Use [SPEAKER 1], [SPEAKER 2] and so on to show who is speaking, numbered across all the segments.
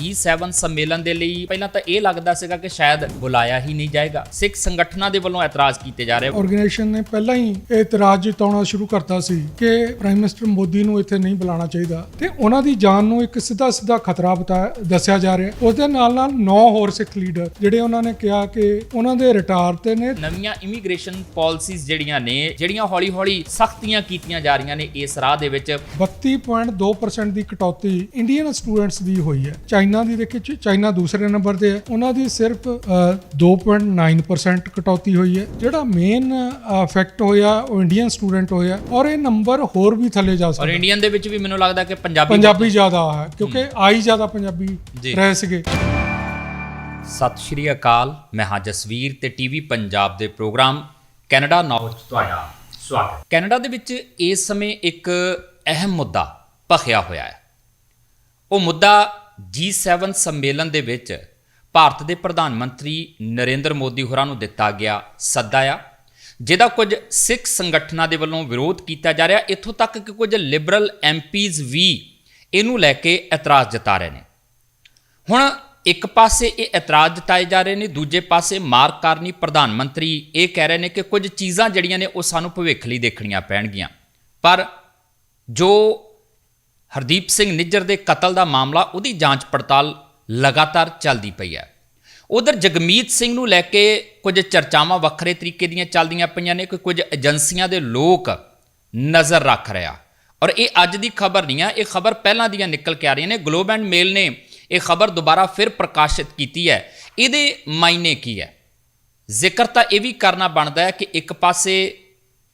[SPEAKER 1] G7 ਸੰਮੇਲਨ ਦੇ ਲਈ ਪਹਿਲਾਂ ਤਾਂ ਇਹ ਲੱਗਦਾ ਸੀਗਾ ਕਿ ਸ਼ਾਇਦ ਬੁਲਾਇਆ ਹੀ ਨਹੀਂ ਜਾਏਗਾ। ਸਿੱਖ ਸੰਗਠਨਾਂ ਦੇ ਵੱਲੋਂ ਇਤਰਾਜ਼ ਕੀਤੇ ਜਾ ਰਹੇ
[SPEAKER 2] ਆਰਗੇਨਾਈਜੇਸ਼ਨ ਨੇ ਪਹਿਲਾਂ ਹੀ ਇਤਰਾਜ਼ ਜਤਾਉਣਾ ਸ਼ੁਰੂ ਕਰਤਾ ਸੀ ਕਿ ਪ੍ਰਾਈਮ ਮਿਨਿਸਟਰ ਮੋਦੀ ਨੂੰ ਇੱਥੇ ਨਹੀਂ ਬੁਲਾਉਣਾ ਚਾਹੀਦਾ। ਤੇ ਉਹਨਾਂ ਦੀ ਜਾਨ ਨੂੰ ਇੱਕ ਸਿੱਧਾ ਸਿੱਧਾ ਖਤਰਾ ਦੱਸਿਆ ਜਾ ਰਿਹਾ। ਉਸ ਦੇ ਨਾਲ ਨਾਲ 9 ਹੋਰ ਸਿੱਖ ਲੀਡਰ ਜਿਹੜੇ ਉਹਨਾਂ ਨੇ ਕਿਹਾ ਕਿ ਉਹਨਾਂ ਦੇ ਰਿਟਾਇਰ ਤੇ ਨੇ।
[SPEAKER 1] ਨਵੀਆਂ ਇਮੀਗ੍ਰੇਸ਼ਨ ਪਾਲਿਸੀਜ਼ ਜਿਹੜੀਆਂ ਨੇ ਜਿਹੜੀਆਂ ਹੌਲੀ-ਹੌਲੀ ਸਖਤੀਆਂ ਕੀਤੀਆਂ ਜਾ ਰਹੀਆਂ ਨੇ ਇਸ ਰਾਹ ਦੇ ਵਿੱਚ।
[SPEAKER 2] 32.2% ਦੀ ਕਟੌਤੀ ਇੰਡੀਅਨ ਸਟੂਡੈਂਟਸ ਦੀ ਹੋਈ ਹੈ। ਚਾਈਨਾ ਦੀ ਦੇਖੀ ਚਾਈਨਾ ਦੂਸਰੇ ਨੰਬਰ ਤੇ ਹੈ। ਉਹਨਾਂ ਦੀ ਸਿਰਫ ਅ, 2.9% ਕਟੌਤੀ ਹੋਈ ਹੈ। ਜਿਹੜਾ ਮੇਨ ਇਫੈਕਟ ਹੋਇਆ ਉਹ ਇੰਡੀਅਨ ਸਟੂਡੈਂਟ ਹੋਇਆ। ਔਰ ਇਹ ਨੰਬਰ ਹੋਰ ਵੀ ਥੱਲੇ ਜਾ
[SPEAKER 1] ਔਰ
[SPEAKER 2] ਸਕਦਾ
[SPEAKER 1] ਇੰਡੀਅਨ ਦੇ ਵਿੱਚ ਵੀ ਮੈਨੂੰ ਲੱਗਦਾ ਕਿ ਪੰਜਾਬੀ
[SPEAKER 2] ਪੰਜਾਬੀ ਜ਼ਿਆਦਾ ਹੈ ਕਿਉਂਕਿ ਆਈ ਜ਼ਿਆਦਾ ਪੰਜਾਬੀ। ਰਹੇ ਸੀਗੇ।
[SPEAKER 1] ਸਤਿ ਸ਼੍ਰੀ ਅਕਾਲ ਮੈਂ ਹਾਂ ਜਸਵੀਰ ਤੇ ਟੀਵੀ ਪੰਜਾਬ ਦੇ ਪ੍ਰੋਗਰਾਮ ਕੈਨੇਡਾ ਨਾਉ ਤੁਹਾਡਾ ਸਵਾਗਤ ਕੈਨੇਡਾ ਦੇ ਵਿੱਚ ਇਸ ਸਮੇਂ ਇੱਕ ਅਹਿਮ ਮੁੱਦਾ ਭਖਿਆ ਹੋਇਆ ਹੈ। ਉਹ ਮੁੱਦਾ G7 ਸੰਮੇਲਨ ਦੇ ਵਿੱਚ ਭਾਰਤ ਦੇ ਪ੍ਰਧਾਨ ਮੰਤਰੀ ਨਰਿੰਦਰ ਮੋਦੀ ਹੋਰਾਂ ਨੂੰ ਦਿੱਤਾ ਗਿਆ ਸੱਦਾ ਆ ਜਿਹਦਾ ਕੁਝ ਸਿੱਖ ਸੰਗਠਨਾਂ ਦੇ ਵੱਲੋਂ ਵਿਰੋਧ ਕੀਤਾ ਜਾ ਰਿਹਾ। ਇੱਥੋਂ ਤੱਕ ਕਿ ਕੁਝ ਲਿਬਰਲ ਐਮਪੀਜ਼ ਵੀ ਇਹਨੂੰ ਲੈ ਕੇ ਇਤਰਾਜ਼ ਜਤਾ ਰਹੇ ਨੇ। ਹੁਣ ਇੱਕ ਪਾਸੇ ਇਹ ਇਤਰਾਜ਼ ਜਤਾਏ ਜਾ ਰਹੇ ਨੇ, ਦੂਜੇ ਪਾਸੇ ਮਾਰਕ ਕਾਰਨੀ ਪ੍ਰਧਾਨ ਮੰਤਰੀ ਇਹ ਕਹਿ ਰਹੇ ਨੇ ਕਿ ਕੁਝ ਚੀਜ਼ਾਂ ਜਿਹੜੀਆਂ ਨੇ ਉਹ ਸਾਨੂੰ ਭਵਿੱਖ ਲਈ ਦੇਖਣੀਆਂ ਪੈਣਗੀਆਂ। ਪਰ ਜੋ ਹਰਦੀਪ ਸਿੰਘ ਨਿੱਜਰ ਦੇ ਕਤਲ ਦਾ ਮਾਮਲਾ ਉਹਦੀ ਜਾਂਚ ਪੜਤਾਲ ਲਗਾਤਾਰ ਚੱਲਦੀ ਪਈ ਹੈ। ਉਧਰ ਜਗਮੀਤ ਸਿੰਘ ਨੂੰ ਲੈ ਕੇ ਕੁਝ ਚਰਚਾਵਾਂ ਵੱਖਰੇ ਤਰੀਕੇ ਦੀਆਂ ਚੱਲਦੀਆਂ ਪਈਆਂ ਨੇ, ਕਿ ਕੁਝ ਏਜੰਸੀਆਂ ਦੇ ਲੋਕ ਨਜ਼ਰ ਰੱਖ ਰਿਹਾ ਔਰ ਇਹ ਅੱਜ ਦੀ ਖਬਰ ਨਹੀਂ ਆ, ਇਹ ਖਬਰ ਪਹਿਲਾਂ ਦੀਆਂ ਨਿਕਲ ਕੇ ਆ ਰਹੀਆਂ ਨੇ। ਗਲੋਬ ਐਂਡ ਮੇਲ ਨੇ ਇਹ ਖਬਰ ਦੁਬਾਰਾ ਫਿਰ ਪ੍ਰਕਾਸ਼ਿਤ ਕੀਤੀ ਹੈ। ਇਹਦੇ ਮਾਇਨੇ ਕੀ ਹੈ? ਜ਼ਿਕਰ ਤਾਂ ਇਹ ਵੀ ਕਰਨਾ ਬਣਦਾ ਹੈ ਕਿ ਇੱਕ ਪਾਸੇ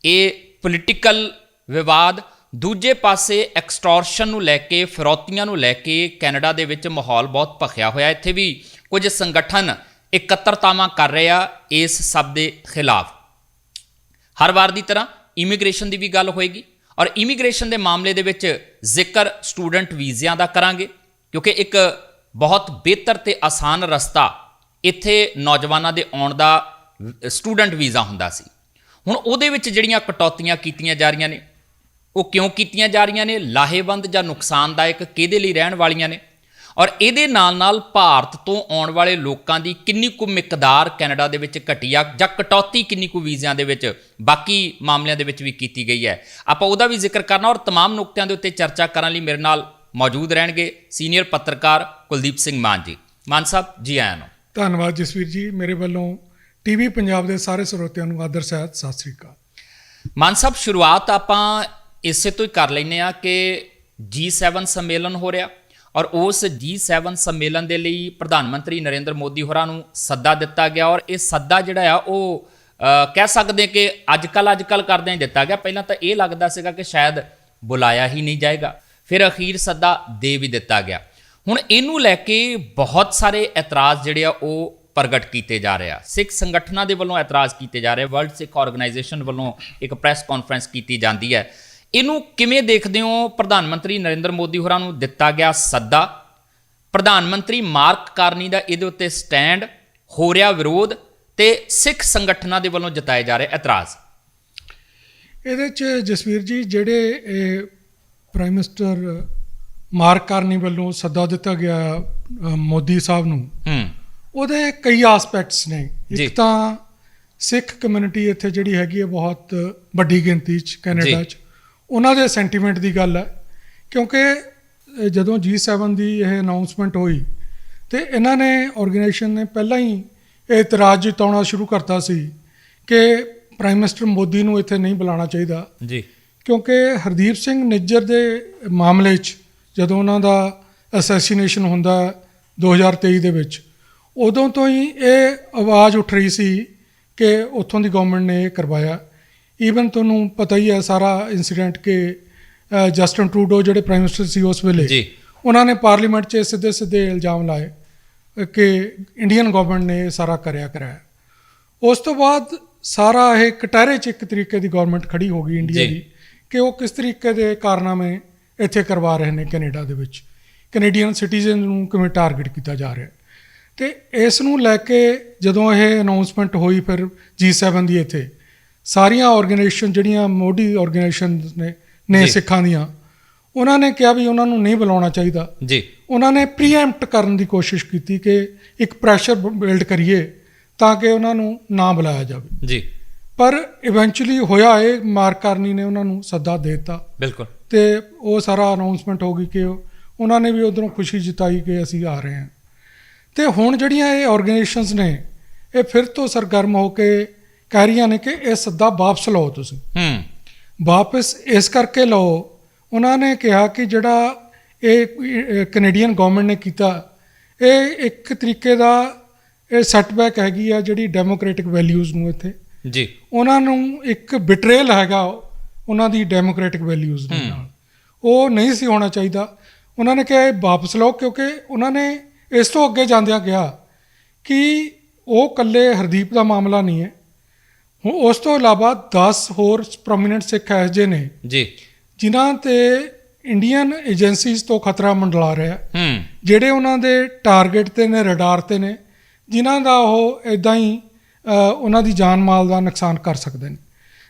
[SPEAKER 1] ਇਹ ਪੋਲੀਟੀਕਲ ਵਿਵਾਦ ਦੂਜੇ ਪਾਸੇ ਐਕਸਟੋਰਸ਼ਨ ਨੂੰ ਲੈ ਕੇ, ਫਿਰੌਤੀਆਂ ਨੂੰ ਲੈ ਕੇ ਕੈਨੇਡਾ ਦੇ ਵਿੱਚ ਮਾਹੌਲ ਬਹੁਤ ਭਖਿਆ ਹੋਇਆ। ਇੱਥੇ ਵੀ ਕੁਝ ਸੰਗਠਨ ਇਕੱਤਰਤਾਵਾਂ ਕਰ ਰਹੇ ਆ ਇਸ ਸਭ ਦੇ ਖਿਲਾਫ। ਹਰ ਵਾਰ ਦੀ ਤਰ੍ਹਾਂ ਇਮੀਗ੍ਰੇਸ਼ਨ ਦੀ ਵੀ ਗੱਲ ਹੋਏਗੀ ਔਰ ਇਮੀਗ੍ਰੇਸ਼ਨ ਦੇ ਮਾਮਲੇ ਦੇ ਵਿੱਚ ਜ਼ਿਕਰ ਸਟੂਡੈਂਟ ਵੀਜ਼ਿਆਂ ਦਾ ਕਰਾਂਗੇ, ਕਿਉਂਕਿ ਇੱਕ ਬਹੁਤ ਬਿਹਤਰ ਤੇ ਆਸਾਨ ਰਸਤਾ ਇੱਥੇ ਨੌਜਵਾਨਾਂ ਦੇ ਆਉਣ ਦਾ, ਸਟੂਡੈਂਟ ਵੀਜ਼ਾ ਹੁੰਦਾ ਸੀ। ਹੁਣ ਉਹਦੇ ਵਿੱਚ ਜਿਹੜੀਆਂ ਕਟੌਤੀਆਂ ਕੀਤੀਆਂ ਜਾ ਰਹੀਆਂ ਨੇ ਉਹ ਕਿਉਂ ਕੀਤੀਆਂ ਜਾ ਰਹੀਆਂ ਨੇ ਲਾਹੇਵੰਦ ਜਾਂ ਨੁਕਸਾਨਦਾਇਕ ਕਿਹਦੇ ਲਈ ਰਹਿਣ ਵਾਲੀਆਂ ਨੇ ਔਰ ਇਹਦੇ ਨਾਲ ਨਾਲ ਭਾਰਤ ਤੋਂ ਆਉਣ ਵਾਲੇ ਲੋਕਾਂ ਦੀ ਕਿੰਨੀ ਕੁ ਮਿਕਦਾਰ ਕੈਨੇਡਾ ਦੇ ਵਿੱਚ ਘਟੀ ਆ ਜਾਂ ਕਟੌਤੀ ਕਿੰਨੀ ਕੁ ਵੀਜ਼ਿਆਂ ਦੇ ਵਿੱਚ ਬਾਕੀ ਮਾਮਲਿਆਂ ਦੇ ਵਿੱਚ ਵੀ ਕੀਤੀ ਗਈ ਹੈ ਆਪਾਂ ਉਹਦਾ ਵੀ ਜ਼ਿਕਰ ਕਰਨਾ ਔਰ तमाम ਨੁਕਤਿਆਂ ਦੇ ਉੱਤੇ ਚਰਚਾ ਕਰਨ ਲਈ ਮੇਰੇ ਨਾਲ ਮੌਜੂਦ ਰਹਿਣਗੇ ਸੀਨੀਅਰ ਪੱਤਰਕਾਰ ਕੁਲਦੀਪ ਸਿੰਘ ਮਾਨ ਜੀ ਮਾਨ ਸਾਹਿਬ ਜੀ ਆਇਆਂ ਨੂੰ
[SPEAKER 2] ਧੰਨਵਾਦ ਜਸਵੀਰ ਜੀ ਮੇਰੇ ਵੱਲੋਂ ਟੀਵੀ ਪੰਜਾਬ ਦੇ ਸਾਰੇ ਸਰੋਤਿਆਂ ਨੂੰ ਆਦਰ ਸਹਿਤ ਸਤਿ ਸ੍ਰੀ ਅਕਾਲ
[SPEAKER 1] ਮਾਨ ਸਾਹਿਬ ਸ਼ੁਰੂਆਤ ਆਪਾਂ ਇਸੇ ਤੋਂ ਹੀ ਕਰ ਲੈਨੇ ਆ ਕਿ G7 ਸੰਮੇਲਨ ਹੋ ਰਿਹਾ ਔਰ ਉਸ G7 ਸੰਮੇਲਨ ਦੇ ਲਈ ਪ੍ਰਧਾਨ ਮੰਤਰੀ ਨਰਿੰਦਰ ਮੋਦੀ ਹੋਰਾਂ ਨੂੰ ਸੱਦਾ ਦਿੱਤਾ ਗਿਆ ਔਰ ਇਹ ਸੱਦਾ ਜਿਹੜਾ ਆ ਉਹ ਕਹਿ ਸਕਦੇ ਕਿ ਅੱਜ ਕੱਲ ਅੱਜ ਕੱਲ ਕਰਦਿਆਂ ਹੀ ਦਿੱਤਾ ਗਿਆ। ਪਹਿਲਾਂ ਤਾਂ ਇਹ ਲੱਗਦਾ ਸੀਗਾ ਕਿ ਸ਼ਾਇਦ ਬੁਲਾਇਆ ਹੀ ਨਹੀਂ ਜਾਏਗਾ। ਫਿਰ ਅਖੀਰ ਸੱਦਾ ਦੇ ਵੀ ਦਿੱਤਾ ਗਿਆ। ਹੁਣ ਇਹਨੂੰ ਲੈ ਕੇ ਬਹੁਤ ਸਾਰੇ ਇਤਰਾਜ਼ ਜਿਹੜੇ ਆ ਉਹ ਪ੍ਰਗਟ ਕੀਤੇ ਜਾ ਰਹੇ ਆ। ਸਿੱਖ ਸੰਗਠਨਾਂ ਦੇ ਵੱਲੋਂ ਇਤਰਾਜ਼ ਕੀਤੇ ਜਾ ਰਹੇ ਵਰਲਡ ਸਿੱਖ ਆਰਗੇਨਾਈਜੇਸ਼ਨ ਵੱਲੋਂ ਇੱਕ ਪ੍ਰੈਸ ਕਾਨਫਰੰਸ ਕੀਤੀ ਜਾਂਦੀ ਹੈ। ਇਹਨੂੰ ਕਿਵੇਂ ਦੇਖਦੇ ਹੋ? ਪ੍ਰਧਾਨ ਮੰਤਰੀ ਨਰਿੰਦਰ ਮੋਦੀ ਹੋਰਾਂ ਨੂੰ ਦਿੱਤਾ ਗਿਆ ਸੱਦਾ। ਪ੍ਰਧਾਨ ਮੰਤਰੀ ਮਾਰਕ ਕਾਰਨੀ ਦਾ ਇਹਦੇ ਉੱਤੇ ਸਟੈਂਡ ਹੋ ਰਿਹਾ ਵਿਰੋਧ ਤੇ ਸਿੱਖ ਸੰਗਠਨਾਂ ਦੇ ਵੱਲੋਂ ਜਤਾਏ ਜਾ ਰਹੇ ਇਤਰਾਜ਼।
[SPEAKER 2] ਇਹਦੇ ਚ ਜਸਵੀਰ ਜੀ ਜਿਹੜੇ ਪ੍ਰਾਈਮ ਮਿਨਿਸਟਰ ਮਾਰਕ ਕਾਰਨੀ ਵੱਲੋਂ ਸੱਦਾ ਦਿੱਤਾ ਗਿਆ ਮੋਦੀ ਸਾਹਿਬ ਨੂੰ
[SPEAKER 1] ਹੂੰ।
[SPEAKER 2] ਉਹਦੇ ਕਈ ਐਸਪੈਕਟਸ ਨੇ। ਇੱਕ ਤਾਂ ਸਿੱਖ ਕਮਿਊਨਿਟੀ ਇੱਥੇ ਜਿਹੜੀ ਹੈਗੀ ਹੈ ਬਹੁਤ ਵੱਡੀ ਗਿਣਤੀ ਚ ਕੈਨੇਡਾ
[SPEAKER 1] ਜੀ।
[SPEAKER 2] ਚ। ਉਹਨਾਂ ਦੇ ਸੈਂਟੀਮੈਂਟ ਦੀ ਗੱਲ ਹੈ। ਕਿਉਂਕਿ ਜਦੋਂ G7 ਦੀ ਇਹ ਅਨਾਉਂਸਮੈਂਟ ਹੋਈ ਤੇ ਇਹਨਾਂ ਨੇ ਆਰਗੇਨਾਈਜੇਸ਼ਨ ਨੇ ਪਹਿਲਾਂ ਹੀ ਇਤਰਾਜ਼ ਜਤਾਉਣਾ ਸ਼ੁਰੂ ਕਰਤਾ ਸੀ ਕਿ ਪ੍ਰਾਈਮ ਮਿਨਿਸਟਰ ਮੋਦੀ ਨੂੰ ਇੱਥੇ ਨਹੀਂ ਬੁਲਾਉਣਾ ਚਾਹੀਦਾ।
[SPEAKER 1] ਜੀ।
[SPEAKER 2] ਕਿਉਂਕਿ ਹਰਦੀਪ ਸਿੰਘ ਨਿੱਜਰ ਦੇ ਮਾਮਲੇ 'ਚ ਜਦੋਂ ਉਹਨਾਂ ਦਾ ਅਸੈਸੀਨੇਸ਼ਨ ਹੁੰਦਾ ਹੈ 2023 ਦੇ ਵਿੱਚ ਉਦੋਂ ਤੋਂ ਹੀ ਇਹ ਆਵਾਜ਼ ਉੱਠ ਰਹੀ ਸੀ ਕਿ ਉੱਥੋਂ ਦੀ ਗਵਰਨਮੈਂਟ ਨੇ ਇਹ ਕਰਵਾਇਆ। ਈਵਨ ਤੁਹਾਨੂੰ ਪਤਾ ਹੀ ਹੈ ਸਾਰਾ ਇਨਸੀਡੈਂਟ ਕਿ ਜਸਟਨ ਟਰੂਡੋ ਜਿਹੜੇ ਪ੍ਰਾਈਮ ਮਿਨਿਸਟਰ ਸੀ ਉਸ ਵੇਲੇ
[SPEAKER 1] ਜੀ।
[SPEAKER 2] ਉਹਨਾਂ ਨੇ ਪਾਰਲੀਮੈਂਟ 'ਚ ਸਿੱਧੇ ਸਿੱਧੇ ਇਲਜ਼ਾਮ ਲਾਏ ਕਿ ਇੰਡੀਅਨ ਗਵਰਨਮੈਂਟ ਨੇ ਇਹ ਸਾਰਾ ਕਰਿਆ ਕਰਾਇਆ ਉਸ ਤੋਂ ਬਾਅਦ ਸਾਰਾ ਇਹ ਕਟਹਿਰੇ 'ਚ ਇੱਕ ਤਰੀਕੇ ਦੀ ਗਵਰਨਮੈਂਟ ਖੜੀ ਹੋ ਗਈ ਇੰਡੀਆ। ਦੀ ਕਿ ਉਹ ਕਿਸ ਤਰੀਕੇ ਦੇ ਕਾਰਨਾਮੇ ਇੱਥੇ ਕਰਵਾ ਰਹੇ ਨੇ ਕੈਨੇਡਾ ਦੇ ਵਿੱਚ ਕੈਨੇਡੀਅਨ ਸਿਟੀਜ਼ਨ ਨੂੰ ਕਿਵੇਂ ਟਾਰਗੇਟ ਕੀਤਾ ਜਾ ਰਿਹਾ। ਤੇ ਇਸ ਨੂੰ ਲੈ ਕੇ ਜਦੋਂ ਇਹ ਅਨਾਉਂਸਮੈਂਟ ਹੋਈ ਫਿਰ G7 ਦੀ ਇੱਥੇ ਸਾਰੀਆਂ ਆਰਗੇਨਾਈਜੇਸ਼ਨ ਜਿਹੜੀਆਂ ਮੋਢੀ ਆਰਗੇਨਾਈਜੇਸ਼ਨ ਨੇ ਨੇ। ਸਿੱਖਾਂ ਦੀਆਂ ਉਹਨਾਂ ਨੇ ਕਿਹਾ ਵੀ ਉਹਨਾਂ ਨੂੰ ਨਹੀਂ ਬੁਲਾਉਣਾ ਚਾਹੀਦਾ।
[SPEAKER 1] ਜੀ।
[SPEAKER 2] ਉਹਨਾਂ ਨੇ ਪ੍ਰੀਐਮਪਟ ਕਰਨ ਦੀ ਕੋਸ਼ਿਸ਼ ਕੀਤੀ ਕਿ ਇੱਕ ਪ੍ਰੈਸ਼ਰ ਬਿਲਡ ਕਰੀਏ ਤਾਂ ਕਿ ਉਹਨਾਂ ਨੂੰ ਨਾ ਬੁਲਾਇਆ ਜਾਵੇ।
[SPEAKER 1] ਜੀ।
[SPEAKER 2] ਪਰ ਇਵੈਂਚੁਅਲੀ ਹੋਇਆ ਇਹ ਮਾਰਕ ਕਰਨੀ ਨੇ ਉਹਨਾਂ ਨੂੰ ਸੱਦਾ ਦੇ ਦਿੱਤਾ।
[SPEAKER 1] ਬਿਲਕੁਲ।
[SPEAKER 2] ਤੇ ਉਹ ਸਾਰਾ ਅਨਾਉਂਸਮੈਂਟ ਹੋ ਗਈ ਕਿ ਉਹ- ਉਹਨਾਂ ਨੇ ਵੀ ਉਧਰੋਂ ਖੁਸ਼ੀ ਜਤਾਈ ਕਿ ਅਸੀਂ ਆ ਰਹੇ ਹਾਂ। ਤੇ ਹੁਣ ਜਿਹੜੀਆਂ ਇਹ ਆਰਗੇਨਾਈਜੇਸ਼ਨਸ ਨੇ ਇਹ ਫਿਰ ਤੋਂ ਸਰਗਰਮ ਹੋ ਕੇ ਕਹਿ ਰਹੀਆਂ ਨੇ ਕਿ ਇਹ ਸੱਦਾ ਵਾਪਸ ਲਓ ਤੁਸੀਂ।
[SPEAKER 1] ਹੂੰ।
[SPEAKER 2] ਵਾਪਸ ਇਸ ਕਰਕੇ ਲਓ ਉਹਨਾਂ ਨੇ ਕਿਹਾ ਕਿ ਜਿਹੜਾ ਇਹ ਕੈਨੇਡੀਅਨ ਗਵਰਨਮੈਂਟ ਨੇ ਕੀਤਾ ਇਹ ਇੱਕ ਤਰੀਕੇ ਦਾ ਇਹ ਸੈਟਬੈਕ ਹੈਗੀ ਆ ਜਿਹੜੀ ਡੈਮੋਕ੍ਰੈਟਿਕ ਵੈਲਿਊਜ਼ ਨੂੰ ਇੱਥੇ।
[SPEAKER 1] ਜੀ।
[SPEAKER 2] ਉਹਨਾਂ ਨੂੰ ਇੱਕ ਬਿਟਰੇਲ ਹੈਗਾ ਉਹਨਾਂ ਦੀ ਡੈਮੋਕ੍ਰੈਟਿਕ ਵੈਲਿਊਜ਼ ਦੇ। ਨਾਲ। ਉਹ ਨਹੀਂ ਸੀ ਹੋਣਾ ਚਾਹੀਦਾ। ਉਹਨਾਂ ਨੇ ਕਿਹਾ ਇਹ ਵਾਪਸ ਲਓ ਕਿਉਂਕਿ ਉਹਨਾਂ ਨੇ ਇਸ ਤੋਂ ਅੱਗੇ ਜਾਂਦਿਆਂ ਕਿਹਾ ਕਿ ਉਹ ਕੱਲੇ ਹਰਦੀਪ ਦਾ ਮਾਮਲਾ ਨਹੀਂ ਹੈ। ਉਸ ਤੋਂ ਇਲਾਵਾ 10 ਹੋਰ ਪ੍ਰੋਮਿਨੈਂਟ ਸਿੱਖ ਇਹੋ ਜਿਹੇ ਨੇ।
[SPEAKER 1] ਜੀ।
[SPEAKER 2] ਜਿਨ੍ਹਾਂ ਤੇ ਇੰਡੀਅਨ ਏਜੰਸੀਜ਼ ਤੋਂ ਖਤਰਾ ਮੰਡਲਾ ਰਿਹਾ। ਹੈ।
[SPEAKER 1] ਹੂੰ
[SPEAKER 2] ਜਿਹੜੇ ਉਹਨਾਂ ਦੇ ਟਾਰਗੇਟ ਤੇ ਨੇ ਰਡਾਰ ਤੇ ਨੇ ਜਿਨ੍ਹਾਂ ਦਾ ਉਹ ਇਦਾਂ ਹੀ ਉਹਨਾਂ ਦੀ ਜਾਨ ਮਾਲ ਦਾ ਨੁਕਸਾਨ ਕਰ ਸਕਦੇ ਨੇ।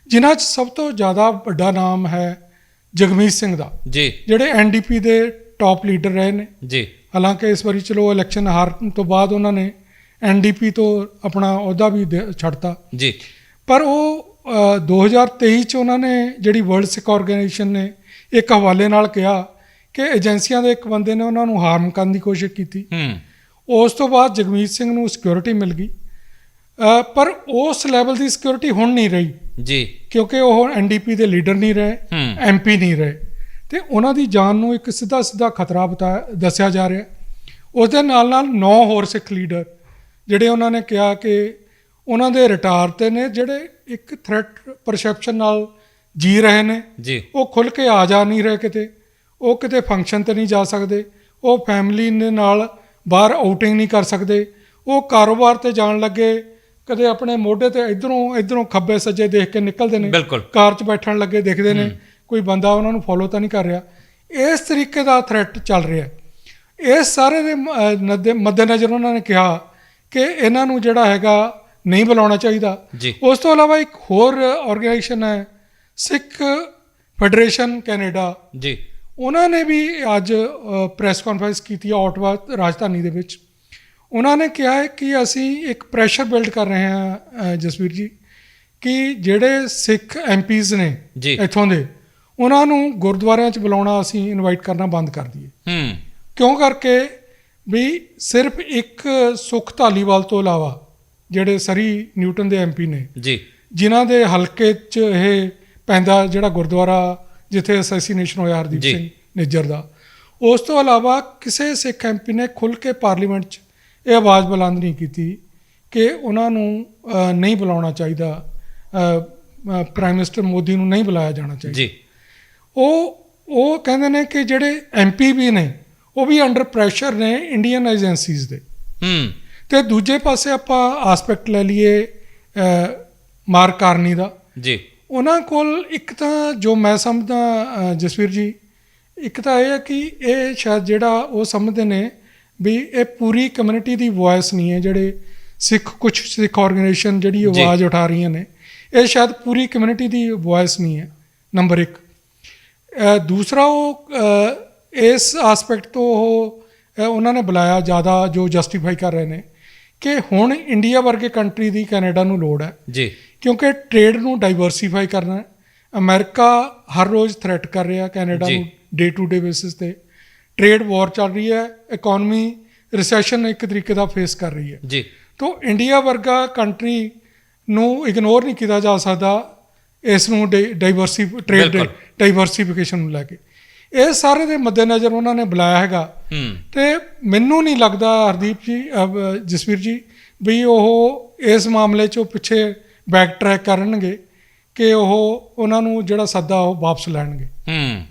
[SPEAKER 2] ਜਿਨ੍ਹਾਂ 'ਚ ਸਭ ਤੋਂ ਜ਼ਿਆਦਾ ਵੱਡਾ ਨਾਮ ਹੈ ਜਗਮੀਤ ਸਿੰਘ ਦਾ।
[SPEAKER 1] ਜੀ।
[SPEAKER 2] ਜਿਹੜੇ ਐਨਡੀਪੀ ਦੇ ਟਾਪ ਲੀਡਰ ਰਹੇ ਨੇ।
[SPEAKER 1] ਜੀ।
[SPEAKER 2] ਹਾਲਾਂਕਿ ਇਸ ਵਾਰੀ ਚਲੋ ਇਲੈਕਸ਼ਨ ਹਾਰਨ ਤੋਂ ਬਾਅਦ ਉਹਨਾਂ ਨੇ ਐਨਡੀਪੀ ਤੋਂ ਆਪਣਾ ਅਹੁਦਾ ਵੀ ਛੱਡਤਾ।
[SPEAKER 1] ਜੀ।
[SPEAKER 2] ਪਰ ਉਹ ਅ, 2023 ਚ ਉਹਨਾਂ ਨੇ ਜਿਹੜੀ ਵਰਲਡ ਸਿੱਖ ਆਰਗੇਨਾਈਜੇਸ਼ਨ ਨੇ ਇੱਕ ਹਵਾਲੇ ਨਾਲ ਕਿਹਾ ਕਿ ਏਜੰਸੀਆਂ ਦੇ ਇੱਕ ਬੰਦੇ ਨੇ ਉਹਨਾਂ ਨੂੰ ਹਾਰਮ ਕਰਨ ਦੀ ਕੋਸ਼ਿਸ਼ ਕੀਤੀ।
[SPEAKER 1] ਹੂੰ।
[SPEAKER 2] ਉਸ ਤੋਂ ਬਾਅਦ ਜਗਮੀਤ ਸਿੰਘ ਨੂੰ ਸਿਕਿਉਰਿਟੀ ਮਿਲ ਗਈ। ਪਰ ਉਸ ਲੈਵਲ ਦੀ ਸਿਕਿਉਰਿਟੀ ਹੁਣ ਨਹੀਂ ਰਹੀ।
[SPEAKER 1] ਜੀ।
[SPEAKER 2] ਕਿਉਂਕਿ ਉਹ ਐਨਡੀਪੀ ਦੇ ਲੀਡਰ ਨਹੀਂ ਰਹੇ। ਐਮਪੀ ਨਹੀਂ ਰਹੇ। ਤੇ ਉਹਨਾਂ ਦੀ ਜਾਨ ਨੂੰ ਇੱਕ ਸਿੱਧਾ ਸਿੱਧਾ ਖਤਰਾ ਦੱਸਿਆ ਜਾ ਰਿਹਾ। ਉਸ ਦੇ ਨਾਲ ਨਾਲ 9 ਹੋਰ ਸਿੱਖ ਲੀਡਰ ਜਿਹੜੇ ਉਹਨਾਂ ਨੇ ਕਿਹਾ ਕਿ ਉਹਨਾਂ ਦੇ ਰਿਟਾਇਰ ਤੇ ਨੇ ਜਿਹੜੇ ਇੱਕ ਥ੍ਰੈਟ ਪਰਸੈਪਸ਼ਨ ਨਾਲ ਜੀ ਰਹੇ ਨੇ।
[SPEAKER 1] ਜੀ।
[SPEAKER 2] ਉਹ ਖੁੱਲ ਕੇ ਆ ਜਾ ਨਹੀਂ ਰਹੇ ਕਿਤੇ। ਉਹ ਕਿਤੇ ਫੰਕਸ਼ਨ ਤੇ ਨਹੀਂ ਜਾ ਸਕਦੇ। ਉਹ ਫੈਮਿਲੀ ਦੇ ਨਾਲ ਬਾਹਰ ਆਊਟਿੰਗ ਨਹੀਂ ਕਰ ਸਕਦੇ। ਉਹ ਕਾਰੋਬਾਰ ਤੇ ਜਾਣ ਲੱਗੇ ਕਦੇ ਆਪਣੇ ਮੋਢੇ ਤੇ ਇਧਰੋਂ ਇਧਰੋਂ ਖੱਬੇ ਸੱਜੇ ਦੇਖ ਕੇ ਨਿਕਲਦੇ ਨੇ। ਕਾਰ 'ਚ ਬੈਠਣ ਲੱਗੇ ਦੇਖਦੇ ਨੇ। ਕੋਈ ਬੰਦਾ ਉਹਨਾਂ ਨੂੰ ਫੋਲੋ ਤਾਂ ਨਹੀਂ ਕਰ ਰਿਹਾ। ਇਸ ਤਰੀਕੇ ਦਾ ਥ੍ਰੈਟ ਚੱਲ ਰਿਹਾ ਹੈ। ਇਸ ਸਾਰੇ ਦੇ ਮ- ਅਹ ਨਦੇ- ਮੱਦੇਨਜ਼ਰ ਉਹਨਾਂ ਨੇ ਕਿਹਾ ਕਿ ਇਹਨਾਂ ਨੂੰ ਜਿਹੜਾ ਹੈਗਾ ਨਹੀਂ ਬੁਲਾਉਣਾ ਚਾਹੀਦਾ।
[SPEAKER 1] ਜੀ।
[SPEAKER 2] ਉਸ ਤੋਂ ਇਲਾਵਾ ਇੱਕ ਹੋਰ ਆਰਗੇਨਾਈਜੇਸ਼ਨ ਹੈ ਸਿੱਖ ਫੈਡਰੇਸ਼ਨ ਕੈਨੇਡਾ।
[SPEAKER 1] ਜੀ।
[SPEAKER 2] ਉਹਨਾਂ ਨੇ ਵੀ ਅੱਜ ਪ੍ਰੈਸ ਕਾਨਫਰੰਸ ਕੀਤੀ ਹੈ ਆਟਵਾ ਰਾਜਧਾਨੀ ਦੇ ਵਿੱਚ। ਉਹਨਾਂ ਨੇ ਕਿਹਾ ਹੈ ਕਿ ਅਸੀਂ ਇੱਕ ਪ੍ਰੈਸ਼ਰ ਬਿਲਡ ਕਰ ਰਹੇ ਹਾਂ ਜਸਵੀਰ ਜੀ ਕਿ ਜਿਹੜੇ ਸਿੱਖ ਐਮਪੀਜ਼ ਨੇ। ਇੱਥੋਂ ਦੇ ਉਹਨਾਂ ਨੂੰ ਗੁਰਦੁਆਰਿਆਂ 'ਚ ਬੁਲਾਉਣਾ ਅਸੀਂ ਇਨਵਾਈਟ ਕਰਨਾ ਬੰਦ ਕਰ ਦਈਏ।
[SPEAKER 1] ਹੂੰ।
[SPEAKER 2] ਕਿਉਂ ਕਰਕੇ? ਵੀ ਸਿਰਫ ਇੱਕ ਸੁਖ ਧਾਲੀਵਾਲ ਤੋਂ ਇਲਾਵਾ ਜਿਹੜੇ ਸਰੀ ਨਿਊਟਨ ਦੇ ਐਮਪੀ ਨੇ।
[SPEAKER 1] ਜੀ।
[SPEAKER 2] ਜਿਨ੍ਹਾਂ ਦੇ ਹਲਕੇ 'ਚ ਇਹ ਪੈਂਦਾ ਜਿਹੜਾ ਗੁਰਦੁਆਰਾ ਜਿੱਥੇ ਅਸੈਸੀਨੇਸ਼ਨ ਹੋਇਆ ਹਰਦੀਪ। ਸਿੰਘ ਨਿੱਜਰ ਦਾ। ਉਸ ਤੋਂ ਇਲਾਵਾ ਕਿਸੇ ਸਿੱਖ ਐਮਪੀ ਨੇ ਖੁੱਲ ਕੇ ਪਾਰਲੀਮੈਂਟ 'ਚ ਇਹ ਆਵਾਜ਼ ਬੁਲੰਦ ਨਹੀਂ ਕੀਤੀ ਕਿ ਉਹਨਾਂ ਨੂੰ ਨਹੀਂ ਬੁਲਾਉਣਾ ਚਾਹੀਦਾ ਪ੍ਰਾਈਮ ਮਿਨਿਸਟਰ ਮੋਦੀ ਨੂੰ ਨਹੀਂ ਬੁਲਾਇਆ ਜਾਣਾ ਚਾਹੀਦਾ।
[SPEAKER 1] ਜੀ।
[SPEAKER 2] ਉਹ ਉਹ ਕਹਿੰਦੇ ਨੇ ਕਿ ਜਿਹੜੇ ਐਮਪੀ ਵੀ ਨੇ ਉਹ ਵੀ ਅੰਡਰ ਪ੍ਰੈਸ਼ਰ ਨੇ ਇੰਡੀਅਨ ਏਜੰਸੀਜ਼ ਦੇ।
[SPEAKER 1] ਹੂੰ।
[SPEAKER 2] ਤੇ ਦੂਜੇ ਪਾਸੇ ਆਪਾਂ ਆਸਪੈਕਟ ਲੈ ਲਈਏ ਅ, ਮਾਰਕ ਕਾਰਨੀ ਦਾ।
[SPEAKER 1] ਜੀ।
[SPEAKER 2] ਉਹਨਾਂ ਕੋਲ ਇੱਕ ਤਾਂ ਜੋ ਮੈਂ ਸਮਝਦਾ ਜਸਵੀਰ ਜੀ ਇੱਕ ਤਾਂ ਇਹ ਹੈ ਕਿ ਇਹ ਸ਼ਾਇਦ ਜਿਹੜਾ ਉਹ ਸਮਝਦੇ ਨੇ ਵੀ ਇਹ ਪੂਰੀ ਕਮਿਊਨਿਟੀ ਦੀ ਵੌਇਸ ਨਹੀਂ ਹੈ ਜਿਹੜੇ ਸਿੱਖ ਕੁਝ ਸਿੱਖ ਆਰਗੇਨਾਈਜੇਸ਼ਨ ਜਿਹੜੀ। ਆਵਾਜ਼ ਉਠਾ ਰਹੀਆਂ ਨੇ ਇਹ ਸ਼ਾਇਦ ਪੂਰੀ ਕਮਿਊਨਿਟੀ ਦੀ ਵੌਇਸ ਨਹੀਂ ਹੈ ਨੰਬਰ 1 ਦੂਸਰਾ ਉਹ ਇਸ ਐਸਪੈਕਟ ਤੋਂ ਉਹ ਉਹਨਾਂ ਨੇ ਬੁਲਾਇਆ ਜ਼ਿਆਦਾ ਜੋ ਜਸਟੀਫਾਈ ਕਰ ਰਹੇ ਨੇ। ਕਿ ਹੁਣ ਇੰਡੀਆ ਵਰਗੇ ਕੰਟਰੀ ਦੀ ਕੈਨੇਡਾ ਨੂੰ ਲੋੜ ਹੈ।
[SPEAKER 1] ਜੀ।
[SPEAKER 2] ਕਿਉਂਕਿ ਟ੍ਰੇਡ ਨੂੰ ਡਾਈਵਰਸਿਫਾਈ ਕਰਨਾ ਹੈ। ਅਮਰੀਕਾ ਹਰ ਰੋਜ਼ ਥ੍ਰੈਟ ਕਰ ਰਿਹਾ ਕੈਨੇਡਾ। ਨੂੰ ਡੇ ਟੂ ਡੇ ਬੇਸਿਸ ਤੇ। ਟ੍ਰੇਡ ਵਾਰ ਚੱਲ ਰਹੀ ਹੈ। ਇਕਨੋਮੀ ਰਿਸੈਸ਼ਨ ਇੱਕ ਤਰੀਕੇ ਦਾ ਫੇਸ ਕਰ ਰਹੀ ਹੈ।
[SPEAKER 1] ਜੀ।
[SPEAKER 2] ਤੋਂ ਇੰਡੀਆ ਵਰਗਾ ਕੰਟਰੀ ਨੂੰ ਇਗਨੋਰ ਨਹੀਂ ਕੀਤਾ ਜਾ ਸਕਦਾ। ਇਸ ਨੂੰ ਡਾਈਵਰਸੀ ਟ੍ਰੇਡ। ਡਾਈਵਰਸਿਫਿਕੇਸ਼ਨ ਨੂੰ ਲੈ ਕੇ। ਇਹ ਸਾਰੇ ਦੇ ਮੱਦੇਨਜ਼ਰ ਉਹਨਾਂ ਨੇ ਬੁਲਾਇਆ ਹੈਗਾ।
[SPEAKER 1] ਹੂੰ।
[SPEAKER 2] ਤੇ ਮੈਨੂੰ ਨਹੀਂ ਲੱਗਦਾ ਹਰਦੀਪ ਜੀ ਜਸਵੀਰ ਜੀ ਵੀ ਉਹ ਇਸ ਮਾਮਲੇ 'ਚ ਉਹ ਪਿੱਛੇ ਬੈਕ ਟਰੈਕ ਕਰਨਗੇ ਕਿ ਉਹ ਉਹਨਾਂ ਨੂੰ ਜਿਹੜਾ ਸੱਦਾ ਉਹ ਵਾਪਸ ਲੈਣਗੇ।
[SPEAKER 1] ਹੂੰ।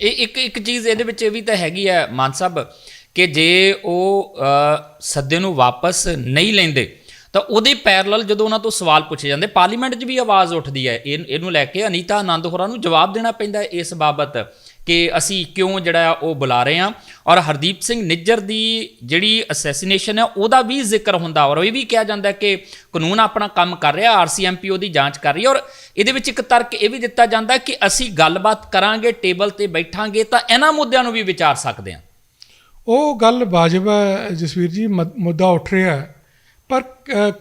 [SPEAKER 1] ਇਹ ਇੱਕ ਇੱਕ ਚੀਜ਼ ਇਹਦੇ ਵਿੱਚ ਇਹ ਵੀ ਤਾਂ ਹੈਗੀ ਹੈ ਮਾਨ ਸਾਹਿਬ ਕਿ ਜੇ ਉਹ ਸੱਦੇ ਨੂੰ ਵਾਪਸ ਨਹੀਂ ਲੈਂਦੇ ਤਾਂ ਉਹਦੇ ਪੈਰਲਲ ਜਦੋਂ ਉਹਨਾਂ ਤੋਂ ਸਵਾਲ ਪੁੱਛੇ ਜਾਂਦੇ ਪਾਰਲੀਮੈਂਟ 'ਚ ਵੀ ਆਵਾਜ਼ ਉੱਠਦੀ ਹੈ। ਇਹ ਇਹਨੂੰ ਲੈ ਕੇ ਅਨੀਤਾ ਆਨੰਦ ਹੋਰਾਂ ਨੂੰ ਜਵਾਬ ਦੇਣਾ ਪੈਂਦਾ ਇਸ ਬਾਬਤ। ਕਿ ਅਸੀਂ ਕਿਉਂ ਜਿਹੜਾ ਉਹ ਬੁਲਾ ਰਹੇ ਹਾਂ। ਔਰ ਹਰਦੀਪ ਸਿੰਘ ਨਿੱਜਰ ਦੀ ਜਿਹੜੀ ਅਸੈਸੀਨੇਸ਼ਨ ਹੈ ਉਹਦਾ ਵੀ ਜ਼ਿਕਰ ਹੁੰਦਾ ਔਰ ਇਹ ਵੀ ਕਿਹਾ ਜਾਂਦਾ ਕਿ ਕਾਨੂੰਨ ਆਪਣਾ ਕੰਮ ਕਰ ਰਿਹਾ ਆਰਸੀਐਮਪੀ ਉਹਦੀ ਜਾਂਚ ਕਰ ਰਹੀ ਔਰ ਇਹਦੇ ਵਿੱਚ ਇੱਕ ਤਰਕ ਇਹ ਵੀ ਦਿੱਤਾ ਜਾਂਦਾ ਕਿ ਅਸੀਂ ਗੱਲਬਾਤ ਕਰਾਂਗੇ ਟੇਬਲ ਤੇ ਬੈਠਾਂਗੇ ਤਾਂ ਇਹਨਾਂ ਮੁੱਦਿਆਂ ਨੂੰ ਵੀ ਵਿਚਾਰ ਸਕਦੇ ਹਾਂ।
[SPEAKER 2] ਉਹ ਗੱਲ ਵਾਜਬ ਹੈ ਜਸਵੀਰ ਜੀ ਮੁੱਦਾ ਉੱਠ ਰਿਹਾ ਹੈ। ਪਰ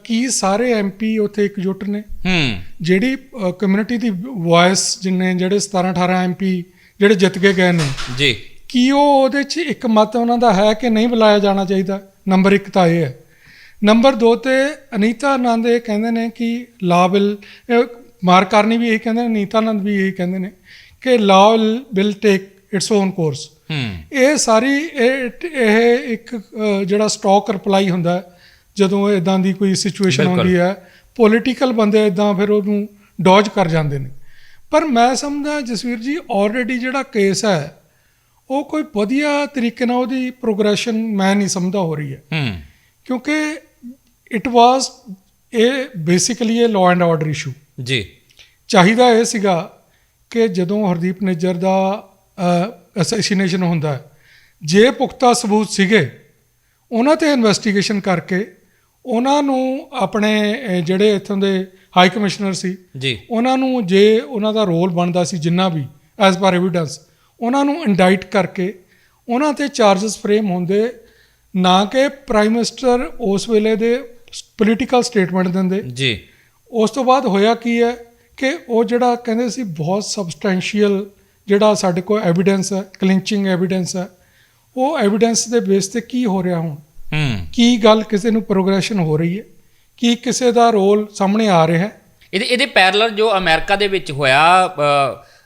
[SPEAKER 2] ਕੀ ਸਾਰੇ ਐਮਪੀ ਉੱਥੇ ਇਕਜੁੱਟ ਨੇ?
[SPEAKER 1] ਹੂੰ।
[SPEAKER 2] ਜਿਹੜੀ ਕਮਿਊਨਿਟੀ ਦੀ ਵੌਇਸ ਜਿੰਨੇ ਜਿਹੜੇ 17 18 ਐਮਪੀ ਜਿਹੜੇ ਜਿੱਤ ਕੇ ਗਏ ਨੇ।
[SPEAKER 1] ਜੀ।
[SPEAKER 2] ਕੀ ਉਹ ਉਹਦੇ 'ਚ ਇੱਕ ਮਤ ਉਹਨਾਂ ਦਾ ਹੈ ਕਿ ਨਹੀਂ ਬੁਲਾਇਆ ਜਾਣਾ ਚਾਹੀਦਾ? ਨੰਬਰ 1 ਤਾਂ ਇਹ ਹੈ। ਨੰਬਰ 2 ਤੇ ਅਨੀਤਾ ਆਨੰਦ ਇਹ ਕਹਿੰਦੇ ਨੇ ਕਿ ਲਾ ਬਿਲ ਮਾਰ ਕਰਨੀ ਵੀ ਇਹ ਕਹਿੰਦੇ ਨੇ ਅਨੀਤਾ ਆਨੰਦ ਵੀ ਇਹ ਕਹਿੰਦੇ ਨੇ ਕਿ law will take its own
[SPEAKER 1] course.
[SPEAKER 2] ਇਹ ਸਾਰੀ ਇਹ ਇਹ ਇੱਕ ਜਿਹੜਾ ਸਟਾਕ ਰਿਪਲਾਈ ਹੁੰਦਾ ਜਦੋਂ ਇਦਾਂ ਦੀ ਕੋਈ ਸਿਚੁਏਸ਼ਨ। ਹੁੰਦੀ ਹੈ ਪੋਲੀਟੀਕਲ ਬੰਦੇ ਇਦਾਂ ਫਿਰ ਉਹਨੂੰ ਡੋਜ ਕਰ ਜਾਂਦੇ ਨੇ। ਪਰ ਮੈਂ ਸਮਝਦਾ ਜਸਵੀਰ ਜੀ ਆਲਰੇਡੀ ਜਿਹੜਾ ਕੇਸ ਹੈ ਉਹ ਕੋਈ ਵਧੀਆ ਤਰੀਕੇ ਨਾਲ ਉਹਦੀ ਪ੍ਰੋਗਰੈਸ਼ਨ ਮੈਂ ਨਹੀਂ ਸਮਝਦਾ ਹੋ ਰਹੀ ਹੈ।
[SPEAKER 1] ਹੂੰ।
[SPEAKER 2] ਕਿਉਂਕਿ ਇਟ ਵਾਸ ਇਹ ਬੇਸਿਕਲੀ ਇਹ ਲਾਅ ਐਂਡ ਆਰਡਰ ਇਸ਼ੂ
[SPEAKER 1] ਜੀ।
[SPEAKER 2] ਚਾਹੀਦਾ ਇਹ ਸੀਗਾ ਕਿ ਜਦੋਂ ਹਰਦੀਪ ਨਿੱਜਰ ਦਾ ਅਸੈਸੀਨੇਸ਼ਨ ਹੁੰਦਾ ਹੈ ਜੇ ਪੁਖਤਾ ਸਬੂਤ ਸੀਗੇ ਉਹਨਾਂ ਤੇ ਇਨਵੈਸਟੀਗੇਸ਼ਨ ਕਰਕੇ ਉਹਨਾਂ ਨੂੰ ਆਪਣੇ ਜਿਹੜੇ ਇੱਥੋਂ ਦੇ ਹਾਈ ਕਮਿਸ਼ਨਰ ਸੀ।
[SPEAKER 1] ਜੀ।
[SPEAKER 2] ਉਹਨਾਂ ਨੂੰ ਜੇ ਉਹਨਾਂ ਦਾ ਰੋਲ ਬਣਦਾ ਸੀ ਜਿੰਨਾ ਵੀ ਐਸ ਪਰ ਐਵੀਡੈਂਸ ਉਹਨਾਂ ਨੂੰ ਇੰਡਾਈਟ ਕਰਕੇ ਉਹਨਾਂ ਤੇ ਚਾਰजेस ਫਰੇਮ ਹੁੰਦੇ ਨਾ ਕਿ ਪ੍ਰਾਈਮ ਮਿਨਿਸਟਰ ਉਸ ਵੇਲੇ ਦੇ ਪੋਲੀਟੀਕਲ ਸਟੇਟਮੈਂਟ ਦਿੰਦੇ।
[SPEAKER 1] ਜੀ।
[SPEAKER 2] ਉਸ ਤੋਂ ਬਾਅਦ ਹੋਇਆ ਕੀ ਹੈ ਕਿ ਉਹ ਜਿਹੜਾ ਕਹਿੰਦੇ ਸੀ ਬਹੁਤ ਸਬਸਟੈਂਸ਼ੀਅਲ ਜਿਹੜਾ ਸਾਡੇ ਕੋਲ ਐਵੀਡੈਂਸ ਹੈ ਕਲਿੰਚਿੰਗ ਐਵੀਡੈਂਸ ਹੈ ਉਹ ਐਵੀਡੈਂਸ ਦੇ ਬੇਸ ਤੇ ਕੀ ਹੋ ਰਿਹਾ ਹੁਣ?
[SPEAKER 1] ਹੂੰ।
[SPEAKER 2] ਕੀ ਗੱਲ ਕਿਸੇ ਨੂੰ ਪ੍ਰੋਗਰੈਸ਼ਨ ਹੋ ਰਹੀ ਹੈ? ਕੀ ਕਿਸੇ ਦਾ ਰੋਲ ਸਾਹਮਣੇ ਆ ਰਿਹਾ ਹੈ?
[SPEAKER 1] ਇਹਦੇ ਇਹਦੇ ਪੈਰਲਲ ਜੋ ਅਮਰੀਕਾ ਦੇ ਵਿੱਚ ਹੋਇਆ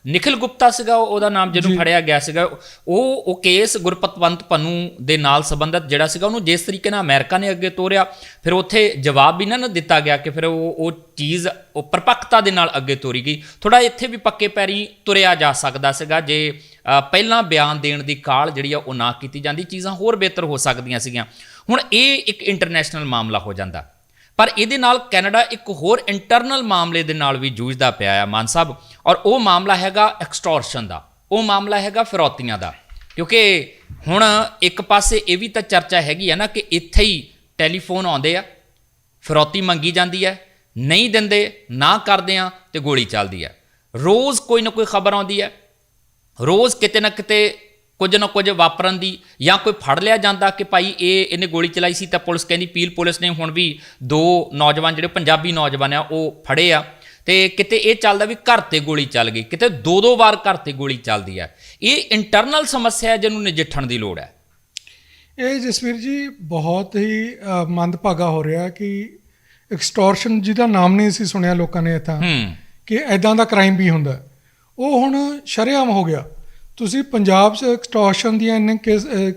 [SPEAKER 1] ਨਿਖਿਲ ਗੁਪਤਾ ਸੀਗਾ ਉਹ- ਉਹਦਾ ਨਾਮ ਜਿਹਨੂੰ ਫੜਿਆ ਗਿਆ ਸੀਗਾ ਉਹ ਉਹ ਕੇਸ ਗੁਰਪਤਵੰਤ ਪੰਨੂ ਦੇ ਨਾਲ ਸੰਬੰਧਿਤ ਜਿਹੜਾ ਸੀਗਾ ਉਹਨੂੰ ਜਿਸ ਤਰੀਕੇ ਨਾਲ ਅਮਰੀਕਾ ਨੇ ਅੱਗੇ ਤੋਰਿਆ ਫਿਰ ਉੱਥੇ ਜਵਾਬ ਵੀ ਨਾ ਨਾ ਦਿੱਤਾ ਗਿਆ ਕਿ ਫਿਰ ਉਹ ਉਹ ਚੀਜ਼ ਉਹ ਪਰਪੱਕਤਾ ਦੇ ਨਾਲ ਅੱਗੇ ਤੋਰੀ ਗਈ। ਥੋੜਾ ਇੱਥੇ ਵੀ ਪੱਕੇ ਪੈਰੀ ਤੁਰਿਆ ਜਾ ਸਕਦਾ ਸੀਗਾ ਜੇ ਪਹਿਲਾਂ ਬਿਆਨ ਦੇਣ ਦੀ ਕਾਲ ਜਿਹੜੀ ਆ ਉਹ ਨਾ ਕੀਤੀ ਜਾਂਦੀ ਚੀਜ਼ਾਂ ਹੋਰ ਬਿਹਤਰ ਹੋ ਸਕਦੀਆਂ ਸੀਗੀਆਂ। ਹੁਣ ਇਹ ਇੱਕ ਇੰਟਰਨੈਸ਼ਨਲ ਮਾਮਲਾ ਹੋ ਜਾਂਦਾ। ਪਰ ਇਹਦੇ ਨਾਲ ਕੈਨੇਡਾ ਇੱਕ ਹੋਰ ਇੰਟਰਨਲ ਮਾਮਲੇ ਦੇ ਨਾਲ ਵੀ ਜੂਝਦਾ ਪਿਆ ਆ, ਮਾਨ ਸਾਹਿਬ। ਔਰ ਉਹ ਮਾਮਲਾ ਹੈਗਾ ਐਕਸਟੋਰਸ਼ਨ ਦਾ। ਉਹ ਮਾਮਲਾ ਹੈਗਾ ਫਿਰੌਤੀਆਂ ਦਾ। ਕਿਉਂਕਿ ਹੁਣ ਇੱਕ ਪਾਸੇ ਇਹ ਵੀ ਤਾਂ ਚਰਚਾ ਹੈਗੀ ਆ ਨਾ ਕਿ ਇੱਥੇ ਹੀ ਟੈਲੀਫੋਨ ਆਉਂਦੇ ਆ, ਫਿਰੌਤੀ ਮੰਗੀ ਜਾਂਦੀ ਹੈ ਨਹੀਂ ਦਿੰਦੇ, ਨਾ ਕਰਦੇ ਆ ਤੇ ਗੋਲੀ ਚੱਲਦੀ ਹੈ ਰੋਜ਼ ਕੋਈ ਨਾ ਕੋਈ ਖਬਰ ਆਉਂਦੀ ਹੈ ਰੋਜ਼ ਕਿਤੇ ਨਾ ਕਿਤੇ ਕੁਝ ਨਾ ਕੁਝ ਵਾਪਰਨ ਦੀ ਜਾਂ ਕੋਈ ਫੜ ਲਿਆ ਜਾਂਦਾ ਕਿ ਭਾਈ ਇਹ ਇਹਨੇ ਗੋਲੀ ਚਲਾਈ ਸੀ ਤਾਂ ਪੁਲਿਸ ਕਹਿੰਦੀ ਪੀਲ ਪੁਲਿਸ ਨੇ ਹੁਣ ਵੀ ਦੋ ਨੌਜਵਾਨ ਜਿਹੜੇ ਪੰਜਾਬੀ ਨੌਜਵਾਨ ਆ ਉਹ ਫੜੇ ਆ। ਤੇ ਕਿਤੇ ਇਹ ਚੱਲਦਾ ਵੀ ਘਰ ਤੇ ਗੋਲੀ ਚੱਲ ਗਈ ਕਿਤੇ ਦੋ ਦੋ ਵਾਰ ਘਰ ਤੇ ਗੋਲੀ ਚੱਲਦੀ ਆ। ਇਹ ਇੰਟਰਨਲ ਸਮੱਸਿਆ ਹੈ ਜਿਹਨੂੰ ਨਜਿੱਠਣ ਦੀ ਲੋੜ ਹੈ।
[SPEAKER 2] ਇਹ ਜਸਵੀਰ ਜੀ ਬਹੁਤ ਹੀ ਮੰਦਭਾਗਾ ਹੋ ਰਿਹਾ ਕਿ ਐਕਸਟੋਰਸ਼ਨ ਜਿਹਦਾ ਨਾਮ ਨਹੀਂ ਸੀ ਸੁਣਿਆ ਲੋਕਾਂ ਨੇ ਇੱਥਾਂ।
[SPEAKER 1] ਹੂੰ।
[SPEAKER 2] ਕਿ ਐਦਾਂ ਦਾ ਕ੍ਰਾਈਮ ਵੀ ਹੁੰਦਾ। ਉਹ ਹੁਣ ਸ਼ਰੇਆਮ ਹੋ ਗਿਆ। ਤੁਸੀਂ ਪੰਜਾਬ 'ਚ ਐਕਸਟੋਰਸ਼ਨ ਦੀਆਂ ਇੰਨੇ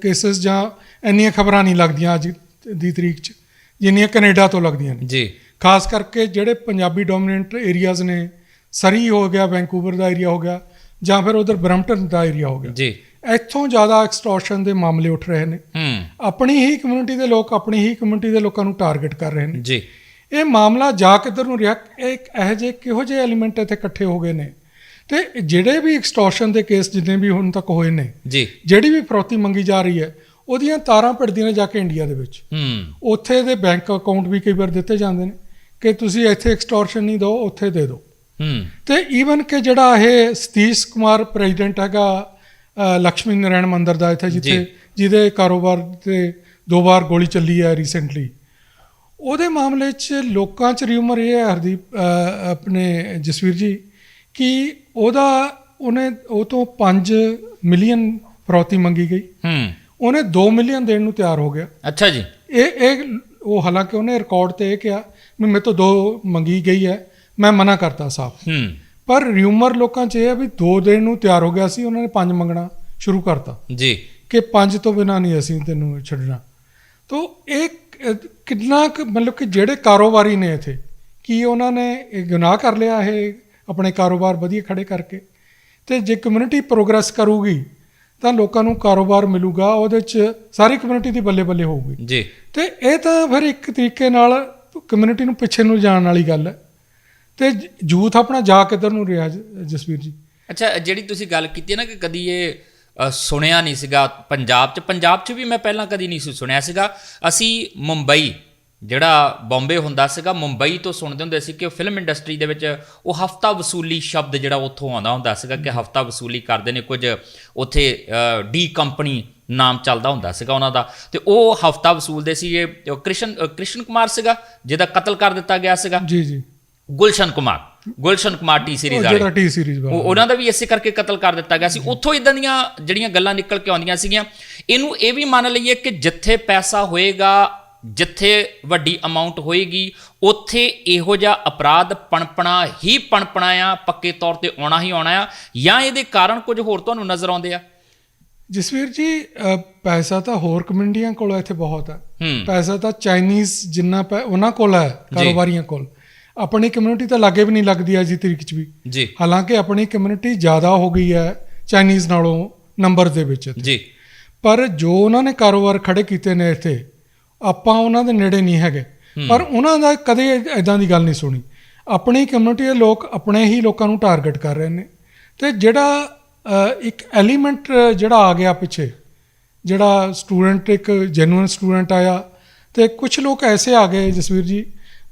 [SPEAKER 2] ਕੇਸਸ ਜਾਂ ਇੰਨੀਆਂ ਖਬਰਾਂ ਨਹੀਂ ਲੱਗਦੀਆਂ ਅੱਜ ਦੀ ਤਰੀਕ 'ਚ ਜਿੰਨੀਆਂ ਕੈਨੇਡਾ ਤੋਂ ਲੱਗਦੀਆਂ ਨੇ।
[SPEAKER 1] ਜੀ।
[SPEAKER 2] ਖਾਸ ਕਰਕੇ ਜਿਹੜੇ ਪੰਜਾਬੀ ਡੋਮੀਨੈਂਟ ਏਰੀਆਜ਼ ਨੇ ਸਰੀ ਹੋ ਗਿਆ ਵੈਂਕੂਵਰ ਦਾ ਏਰੀਆ ਹੋ ਗਿਆ ਜਾਂ ਫਿਰ ਉਧਰ ਬਰਮਟਨ ਦਾ ਏਰੀਆ ਹੋ ਗਿਆ।
[SPEAKER 1] ਜੀ।
[SPEAKER 2] ਇੱਥੋਂ ਜ਼ਿਆਦਾ ਐਕਸਟੋਰਸ਼ਨ ਦੇ ਮਾਮਲੇ ਉੱਠ ਰਹੇ ਨੇ। ਆਪਣੀ ਹੀ ਕਮਿਊਨਿਟੀ ਦੇ ਲੋਕ ਆਪਣੀ ਹੀ ਕਮਿਊਨਿਟੀ ਦੇ ਲੋਕਾਂ ਨੂੰ ਟਾਰਗੇਟ ਕਰ ਰਹੇ ਨੇ।
[SPEAKER 1] ਜੀ।
[SPEAKER 2] ਇਹ ਮਾਮਲਾ ਜਾ ਕਿੱਧਰ ਨੂੰ ਰਿਹਾ ਇਹ ਇੱਕ ਇਹੋ ਜਿਹੇ ਕਿਹੋ ਜਿਹੇ ਐਲੀਮੈਂਟ ਇੱਥੇ ਇਕੱਠੇ ਹੋ ਗਏ ਨੇ? ਤੇ ਜਿਹੜੇ ਵੀ ਐਕਸਟੋਰਸ਼ਨ ਦੇ ਕੇਸ ਜਿੰਨੇ ਵੀ ਹੁਣ ਤੱਕ ਹੋਏ ਨੇ
[SPEAKER 1] ਜੀ।
[SPEAKER 2] ਜਿਹੜੀ ਵੀ ਫਰੌਤੀ ਮੰਗੀ ਜਾ ਰਹੀ ਹੈ ਉਹਦੀਆਂ ਤਾਰਾਂ ਭਿੜਦੀਆਂ ਨੇ ਜਾ ਕੇ ਇੰਡੀਆ ਦੇ ਵਿੱਚ।
[SPEAKER 1] ਹੂੰ।
[SPEAKER 2] ਉੱਥੇ ਦੇ ਬੈਂਕ ਅਕਾਊਂਟ ਵੀ ਕਈ ਵਾਰ ਦਿੱਤੇ ਜਾਂਦੇ ਨੇ ਕਿ ਤੁਸੀਂ ਇੱਥੇ ਐਕਸਟੋਰਸ਼ਨ ਨਹੀਂ ਦਿਓ ਉੱਥੇ ਦੇ ਦਿਓ।
[SPEAKER 1] ਹੂੰ।
[SPEAKER 2] ਤੇ ਈਵਨ ਕਿ ਜਿਹੜਾ ਇਹ ਸਤੀਸ਼ ਕੁਮਾਰ ਪ੍ਰੈਜ਼ੀਡੈਂਟ ਹੈਗਾ ਲక్ష్ਮੀ ਨਾਰਾਇਣ ਮੰਦਿਰ ਦਾ ਇੱਥੇ ਜਿੱਥੇ। ਜਿਹਦੇ ਕਾਰੋਬਾਰ ਤੇ ਦੋ ਵਾਰ ਗੋਲੀ ਚੱਲੀ ਹੈ ਰੀਸੈਂਟਲੀ ਉਹਦੇ ਮਾਮਲੇ 'ਚ ਲੋਕਾਂ 'ਚ ਰਿਊਮਰ ਇਹ ਹੈ ਹਰਦੀਪ ਆਪਣੇ ਜਸਵੀਰ ਜੀ ਕਿ ਉਹਦਾ ਉਹਨੇ ਉਹ ਤੋਂ 5 ਮਿਲੀਅਨ ਫਰੌਤੀ ਮੰਗੀ ਗਈ।
[SPEAKER 1] ਹੂੰ।
[SPEAKER 2] ਉਹਨੇ 2 ਮਿਲੀਅਨ ਦੇਣ ਨੂੰ ਤਿਆਰ ਹੋ ਗਿਆ।
[SPEAKER 1] ਅੱਛਾ ਜੀ।
[SPEAKER 2] ਇਹ ਇਹ ਉਹ ਹਾਲਾਂਕਿ ਉਹਨੇ ਰਿਕਾਰਡ ਤੇ ਇਹ ਕਿਹਾ ਵੀ ਮੇਰੇ ਤੋਂ ਦੋ ਮੰਗੀ ਗਈ ਹੈ ਮੈਂ ਮਨਾ ਕਰਤਾ ਸਾਫ਼।
[SPEAKER 1] ਹੂੰ।
[SPEAKER 2] ਪਰ ਰਿਊਮਰ ਲੋਕਾਂ 'ਚ ਇਹ ਹੈ ਵੀ ਦੋ ਦੇਣ ਨੂੰ ਤਿਆਰ ਹੋ ਗਿਆ ਸੀ ਉਹਨਾਂ ਨੇ ਪੰਜ ਮੰਗਣਾ ਸ਼ੁਰੂ ਕਰਤਾ।
[SPEAKER 1] ਜੀ।
[SPEAKER 2] ਕਿ ਪੰਜ ਤੋਂ ਬਿਨਾ ਨਹੀਂ ਅਸੀਂ ਤੈਨੂੰ ਛੱਡਣਾ। ਤੋ ਇਹ ਕਿੰਨਾ ਕੁ ਮਤਲਬ ਕਿ ਜਿਹੜੇ ਕਾਰੋਬਾਰੀ ਨੇ ਇੱਥੇ ਕੀ ਉਹਨਾਂ ਨੇ ਇਹ ਗੁਨਾਹ ਕਰ ਲਿਆ ਇਹ ਆਪਣੇ ਕਾਰੋਬਾਰ ਵਧੀਆ ਖੜੇ ਕਰਕੇ। ਤੇ ਜੇ ਕਮਿਊਨਿਟੀ ਪ੍ਰੋਗਰੈਸ ਕਰੂਗੀ ਤਾਂ ਲੋਕਾਂ ਨੂੰ ਕਾਰੋਬਾਰ ਮਿਲੂਗਾ ਉਹਦੇ 'ਚ ਸਾਰੀ ਕਮਿਊਨਿਟੀ ਦੀ ਬੱਲੇ ਬੱਲੇ ਹੋਊਗੀ।
[SPEAKER 1] ਜੀ।
[SPEAKER 2] ਤੇ ਇਹ ਤਾਂ ਫਿਰ ਇੱਕ ਤਰੀਕੇ ਨਾਲ ਕਮਿਊਨਿਟੀ ਨੂੰ ਪਿੱਛੇ ਨੂੰ ਜਾਣ ਵਾਲੀ ਗੱਲ ਹੈ। ਤੇ ਯੂਥ ਆਪਣਾ ਜਾ ਕਿੱਧਰ ਨੂੰ ਰਿਹਾ ਜਸਵੀਰ ਜੀ।
[SPEAKER 1] ਅੱਛਾ ਜਿਹੜੀ ਤੁਸੀਂ ਗੱਲ ਕੀਤੀ ਹੈ ਨਾ ਕਿ ਕਦੀ ਇਹ ਸੁਣਿਆ ਨਹੀਂ ਸੀਗਾ ਪੰਜਾਬ 'ਚ। ਪੰਜਾਬ 'ਚ ਵੀ ਮੈਂ ਪਹਿਲਾਂ ਕਦੀ ਨਹੀਂ ਸੁਣਿਆ ਸੀਗਾ। ਅਸੀਂ ਮੁੰਬਈ ਜਿਹੜਾ ਬੰਬੇ ਹੁੰਦਾ ਸੀਗਾ ਮੁੰਬਈ ਤੋਂ ਸੁਣਦੇ ਹੁੰਦੇ ਸੀ ਕਿ ਫਿਲਮ ਇੰਡਸਟਰੀ ਦੇ ਵਿੱਚ ਉਹ ਹਫਤਾ ਵਸੂਲੀ ਸ਼ਬਦ ਜਿਹੜਾ ਉੱਥੋਂ ਆਉਂਦਾ ਹੁੰਦਾ ਸੀਗਾ ਕਿ ਹਫਤਾ ਵਸੂਲੀ ਕਰਦੇ ਨੇ ਕੁਝ ਉੱਥੇ ਡੀ ਕੰਪਨੀ ਨਾਮ ਚੱਲਦਾ ਹੁੰਦਾ ਸੀਗਾ ਉਹਨਾਂ ਦਾ। ਤੇ ਉਹ ਹਫਤਾ ਵਸੂਲਦੇ ਸੀ ਇਹ ਉਹ ਕ੍ਰਿਸ਼ਨ ਕ੍ਰਿਸ਼ਨ ਕੁਮਾਰ ਸੀਗਾ ਜਿਹਦਾ ਕਤਲ ਕਰ ਦਿੱਤਾ ਗਿਆ ਸੀਗਾ।
[SPEAKER 2] ਜੀ ਜੀ।
[SPEAKER 1] ਗੁਲਸ਼ਨ ਕੁਮਾਰ ਗੁਲਸ਼ਨ ਕੁਮਾਰ ਟੀ
[SPEAKER 2] ਉਹ
[SPEAKER 1] ਸੀਰੀਜ਼ ਵਾਲੇ।
[SPEAKER 2] ਜਿਹੜਾ ਟੀ ਸੀਰੀਜ਼
[SPEAKER 1] ਉਹ-
[SPEAKER 2] ਵਾਲਾ
[SPEAKER 1] ਉਹਨਾਂ ਦਾ ਵੀ ਇਸੇ ਕਰਕੇ ਕਤਲ ਕਰ ਦਿੱਤਾ ਗਿਆ ਸੀ। ਉੱਥੋਂ ਇਦਾਂ ਦੀਆਂ ਜਿਹੜੀਆਂ ਗੱਲਾਂ ਨਿਕਲ ਕੇ ਆਉਂਦੀਆਂ ਸੀਗੀਆਂ ਇਹਨੂੰ ਇਹ ਵੀ ਮੰਨ ਲਈਏ ਕਿ ਜਿੱਥੇ ਪੈਸਾ ਹੋਏਗਾ ਜਿੱਥੇ ਵੱਡੀ ਅਮਾਉਂਟ ਹੋਏਗੀ ਉੱਥੇ ਇਹੋ ਜਿਹਾ ਅਪਰਾਧ ਪਣਪਣਾ ਹੀ ਪਣਪਣਾ ਆ ਪੱਕੇ ਤੌਰ ਤੇ ਆਉਣਾ ਹੀ ਆਉਣਾ ਆ ਜਾਂ ਇਹਦੇ ਕਾਰਨ ਕੁਝ ਹੋਰ ਤੁਹਾਨੂੰ ਨਜ਼ਰ ਆਉਂਦੇ ਆ?
[SPEAKER 2] ਜਸਵੀਰ ਜੀ ਪੈਸਾ ਤਾਂ ਹੋਰ ਕਮਿਊਨਿਟੀਆਂ ਕੋਲ ਇੱਥੇ ਬਹੁਤ ਹੈ
[SPEAKER 1] ਹੂੰ।
[SPEAKER 2] ਪੈਸਾ ਤਾਂ ਚਾਈਨੀਜ਼ ਜਿੰਨਾ ਪੈ ਉਹਨਾਂ ਕੋਲ ਹੈ ਕਾਰੋਬਾਰੀਆਂ ਕੋਲ। ਆਪਣੀ ਕਮਿਊਨਿਟੀ ਤਾਂ ਲਾਗੇ ਵੀ ਨਹੀਂ ਲੱਗਦੀ ਅੱਜ ਦੀ ਤਰੀਕ 'ਚ ਵੀ।
[SPEAKER 1] ਜੀ।
[SPEAKER 2] ਹਾਲਾਂਕਿ ਆਪਣੀ ਕਮਿਊਨਿਟੀ ਜ਼ਿਆਦਾ ਹੋ ਗਈ ਹੈ ਚਾਈਨੀਜ਼ ਨਾਲੋਂ ਨੰਬਰ ਦੇ ਵਿੱਚ
[SPEAKER 1] ਜੀ।
[SPEAKER 2] ਪਰ ਜੋ ਉਹਨਾਂ ਨੇ ਕਾਰੋਬਾਰ ਖੜੇ ਕੀਤੇ ਨੇ ਇੱਥੇ ਆਪਾਂ ਉਹਨਾਂ ਦੇ ਨੇੜੇ ਨਹੀਂ ਹੈਗੇ। ਪਰ ਉਹਨਾਂ ਦਾ ਕਦੇ ਐਦਾਂ ਦੀ ਗੱਲ ਨਹੀਂ ਸੁਣੀ। ਆਪਣੀ ਕਮਿਊਨਿਟੀ ਦੇ ਲੋਕ ਆਪਣੇ ਹੀ ਲੋਕਾਂ ਨੂੰ ਟਾਰਗੇਟ ਕਰ ਰਹੇ ਨੇ। ਤੇ ਜਿਹੜਾ ਇੱਕ ਐਲੀਮੈਂਟ ਜਿਹੜਾ ਆ ਗਿਆ ਪਿੱਛੇ ਜਿਹੜਾ ਸਟੂਡੈਂਟ ਇੱਕ ਜੈਨੂਇਨ ਸਟੂਡੈਂਟ ਆਇਆ ਤੇ ਕੁਝ ਲੋਕ ਐਸੇ ਆ ਗਏ ਜਸਵੀਰ ਜੀ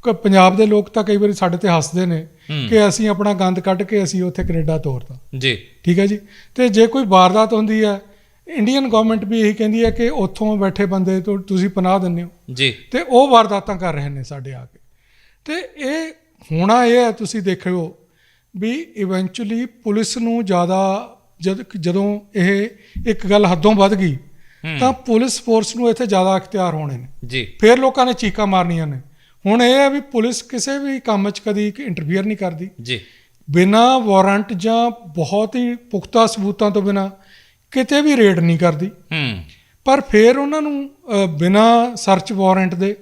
[SPEAKER 2] ਕਿ ਪੰਜਾਬ ਦੇ ਲੋਕ ਤਾਂ ਕਈ ਵਾਰੀ ਸਾਡੇ ਤੇ ਹੱਸਦੇ ਨੇ। ਕਿ ਅਸੀਂ ਆਪਣਾ ਗੰਦ ਕੱਢ ਕੇ ਅਸੀਂ ਉੱਥੇ ਕੈਨੇਡਾ ਤੋਰਤਾ।
[SPEAKER 1] ਜੀ।
[SPEAKER 2] ਠੀਕ ਹੈ ਜੀ? ਤੇ ਜੇ ਕੋਈ ਵਾਰਦਾਤ ਹੁੰਦੀ ਹੈ ਇੰਡੀਅਨ ਗਵਰਨਮੈਂਟ ਵੀ ਇਹੀ ਕਹਿੰਦੀ ਹੈ ਕਿ ਉੱਥੋਂ ਬੈਠੇ ਬੰਦੇ ਤੋਂ ਤੁਸੀਂ ਪਨਾਹ ਦਿੰਦੇ ਹੋ।
[SPEAKER 1] ਜੀ।
[SPEAKER 2] ਤੇ ਉਹ ਵਾਰਦਾਤਾਂ ਕਰ ਰਹੇ ਨੇ ਸਾਡੇ ਆ ਕੇ। ਤੇ ਇਹ ਹੋਣਾ ਇਹ ਹੈ ਤੁਸੀਂ ਦੇਖਿਓ ਵੀ ਇਵੈਂਚੁਅਲੀ ਪੁਲਿਸ ਨੂੰ ਜ਼ਿਆਦਾ ਜਦ ਜਦੋਂ ਇਹ ਇੱਕ ਗੱਲ ਹੱਦੋਂ ਵੱਧ ਗਈ। ਤਾਂ ਪੁਲਿਸ ਫੋਰਸ ਨੂੰ ਇੱਥੇ ਜ਼ਿਆਦਾ ਅਖਤਿਆਰ ਹੋਣੇ ਨੇ।
[SPEAKER 1] ਜੀ।
[SPEAKER 2] ਫਿਰ ਲੋਕਾਂ ਨੇ ਚੀਕਾਂ ਮਾਰਨੀਆਂ ਨੇ। ਹੁਣ ਇਹ ਹੈ ਵੀ ਪੁਲਿਸ ਕਿਸੇ ਵੀ ਕੰਮ 'ਚ ਕਦੀ ਇੰਟਰਫੀਅਰ ਨਹੀਂ ਕਰਦੀ।
[SPEAKER 1] ਜੀ।
[SPEAKER 2] ਬਿਨਾ ਵਾਰੰਟ ਜਾਂ ਬਹੁਤ ਹੀ ਪੁਖਤਾ ਸਬੂਤਾਂ ਤੋਂ ਬਿਨਾ ਕਿਤੇ ਵੀ ਰੇਡ ਨਹੀਂ ਕਰਦੀ।
[SPEAKER 1] ਹੂੰ।
[SPEAKER 2] ਪਰ ਫਿਰ ਉਹਨਾਂ ਨੂੰ ਬਿਨਾ ਸਰਚ ਵਾਰੰਟ ਦੇ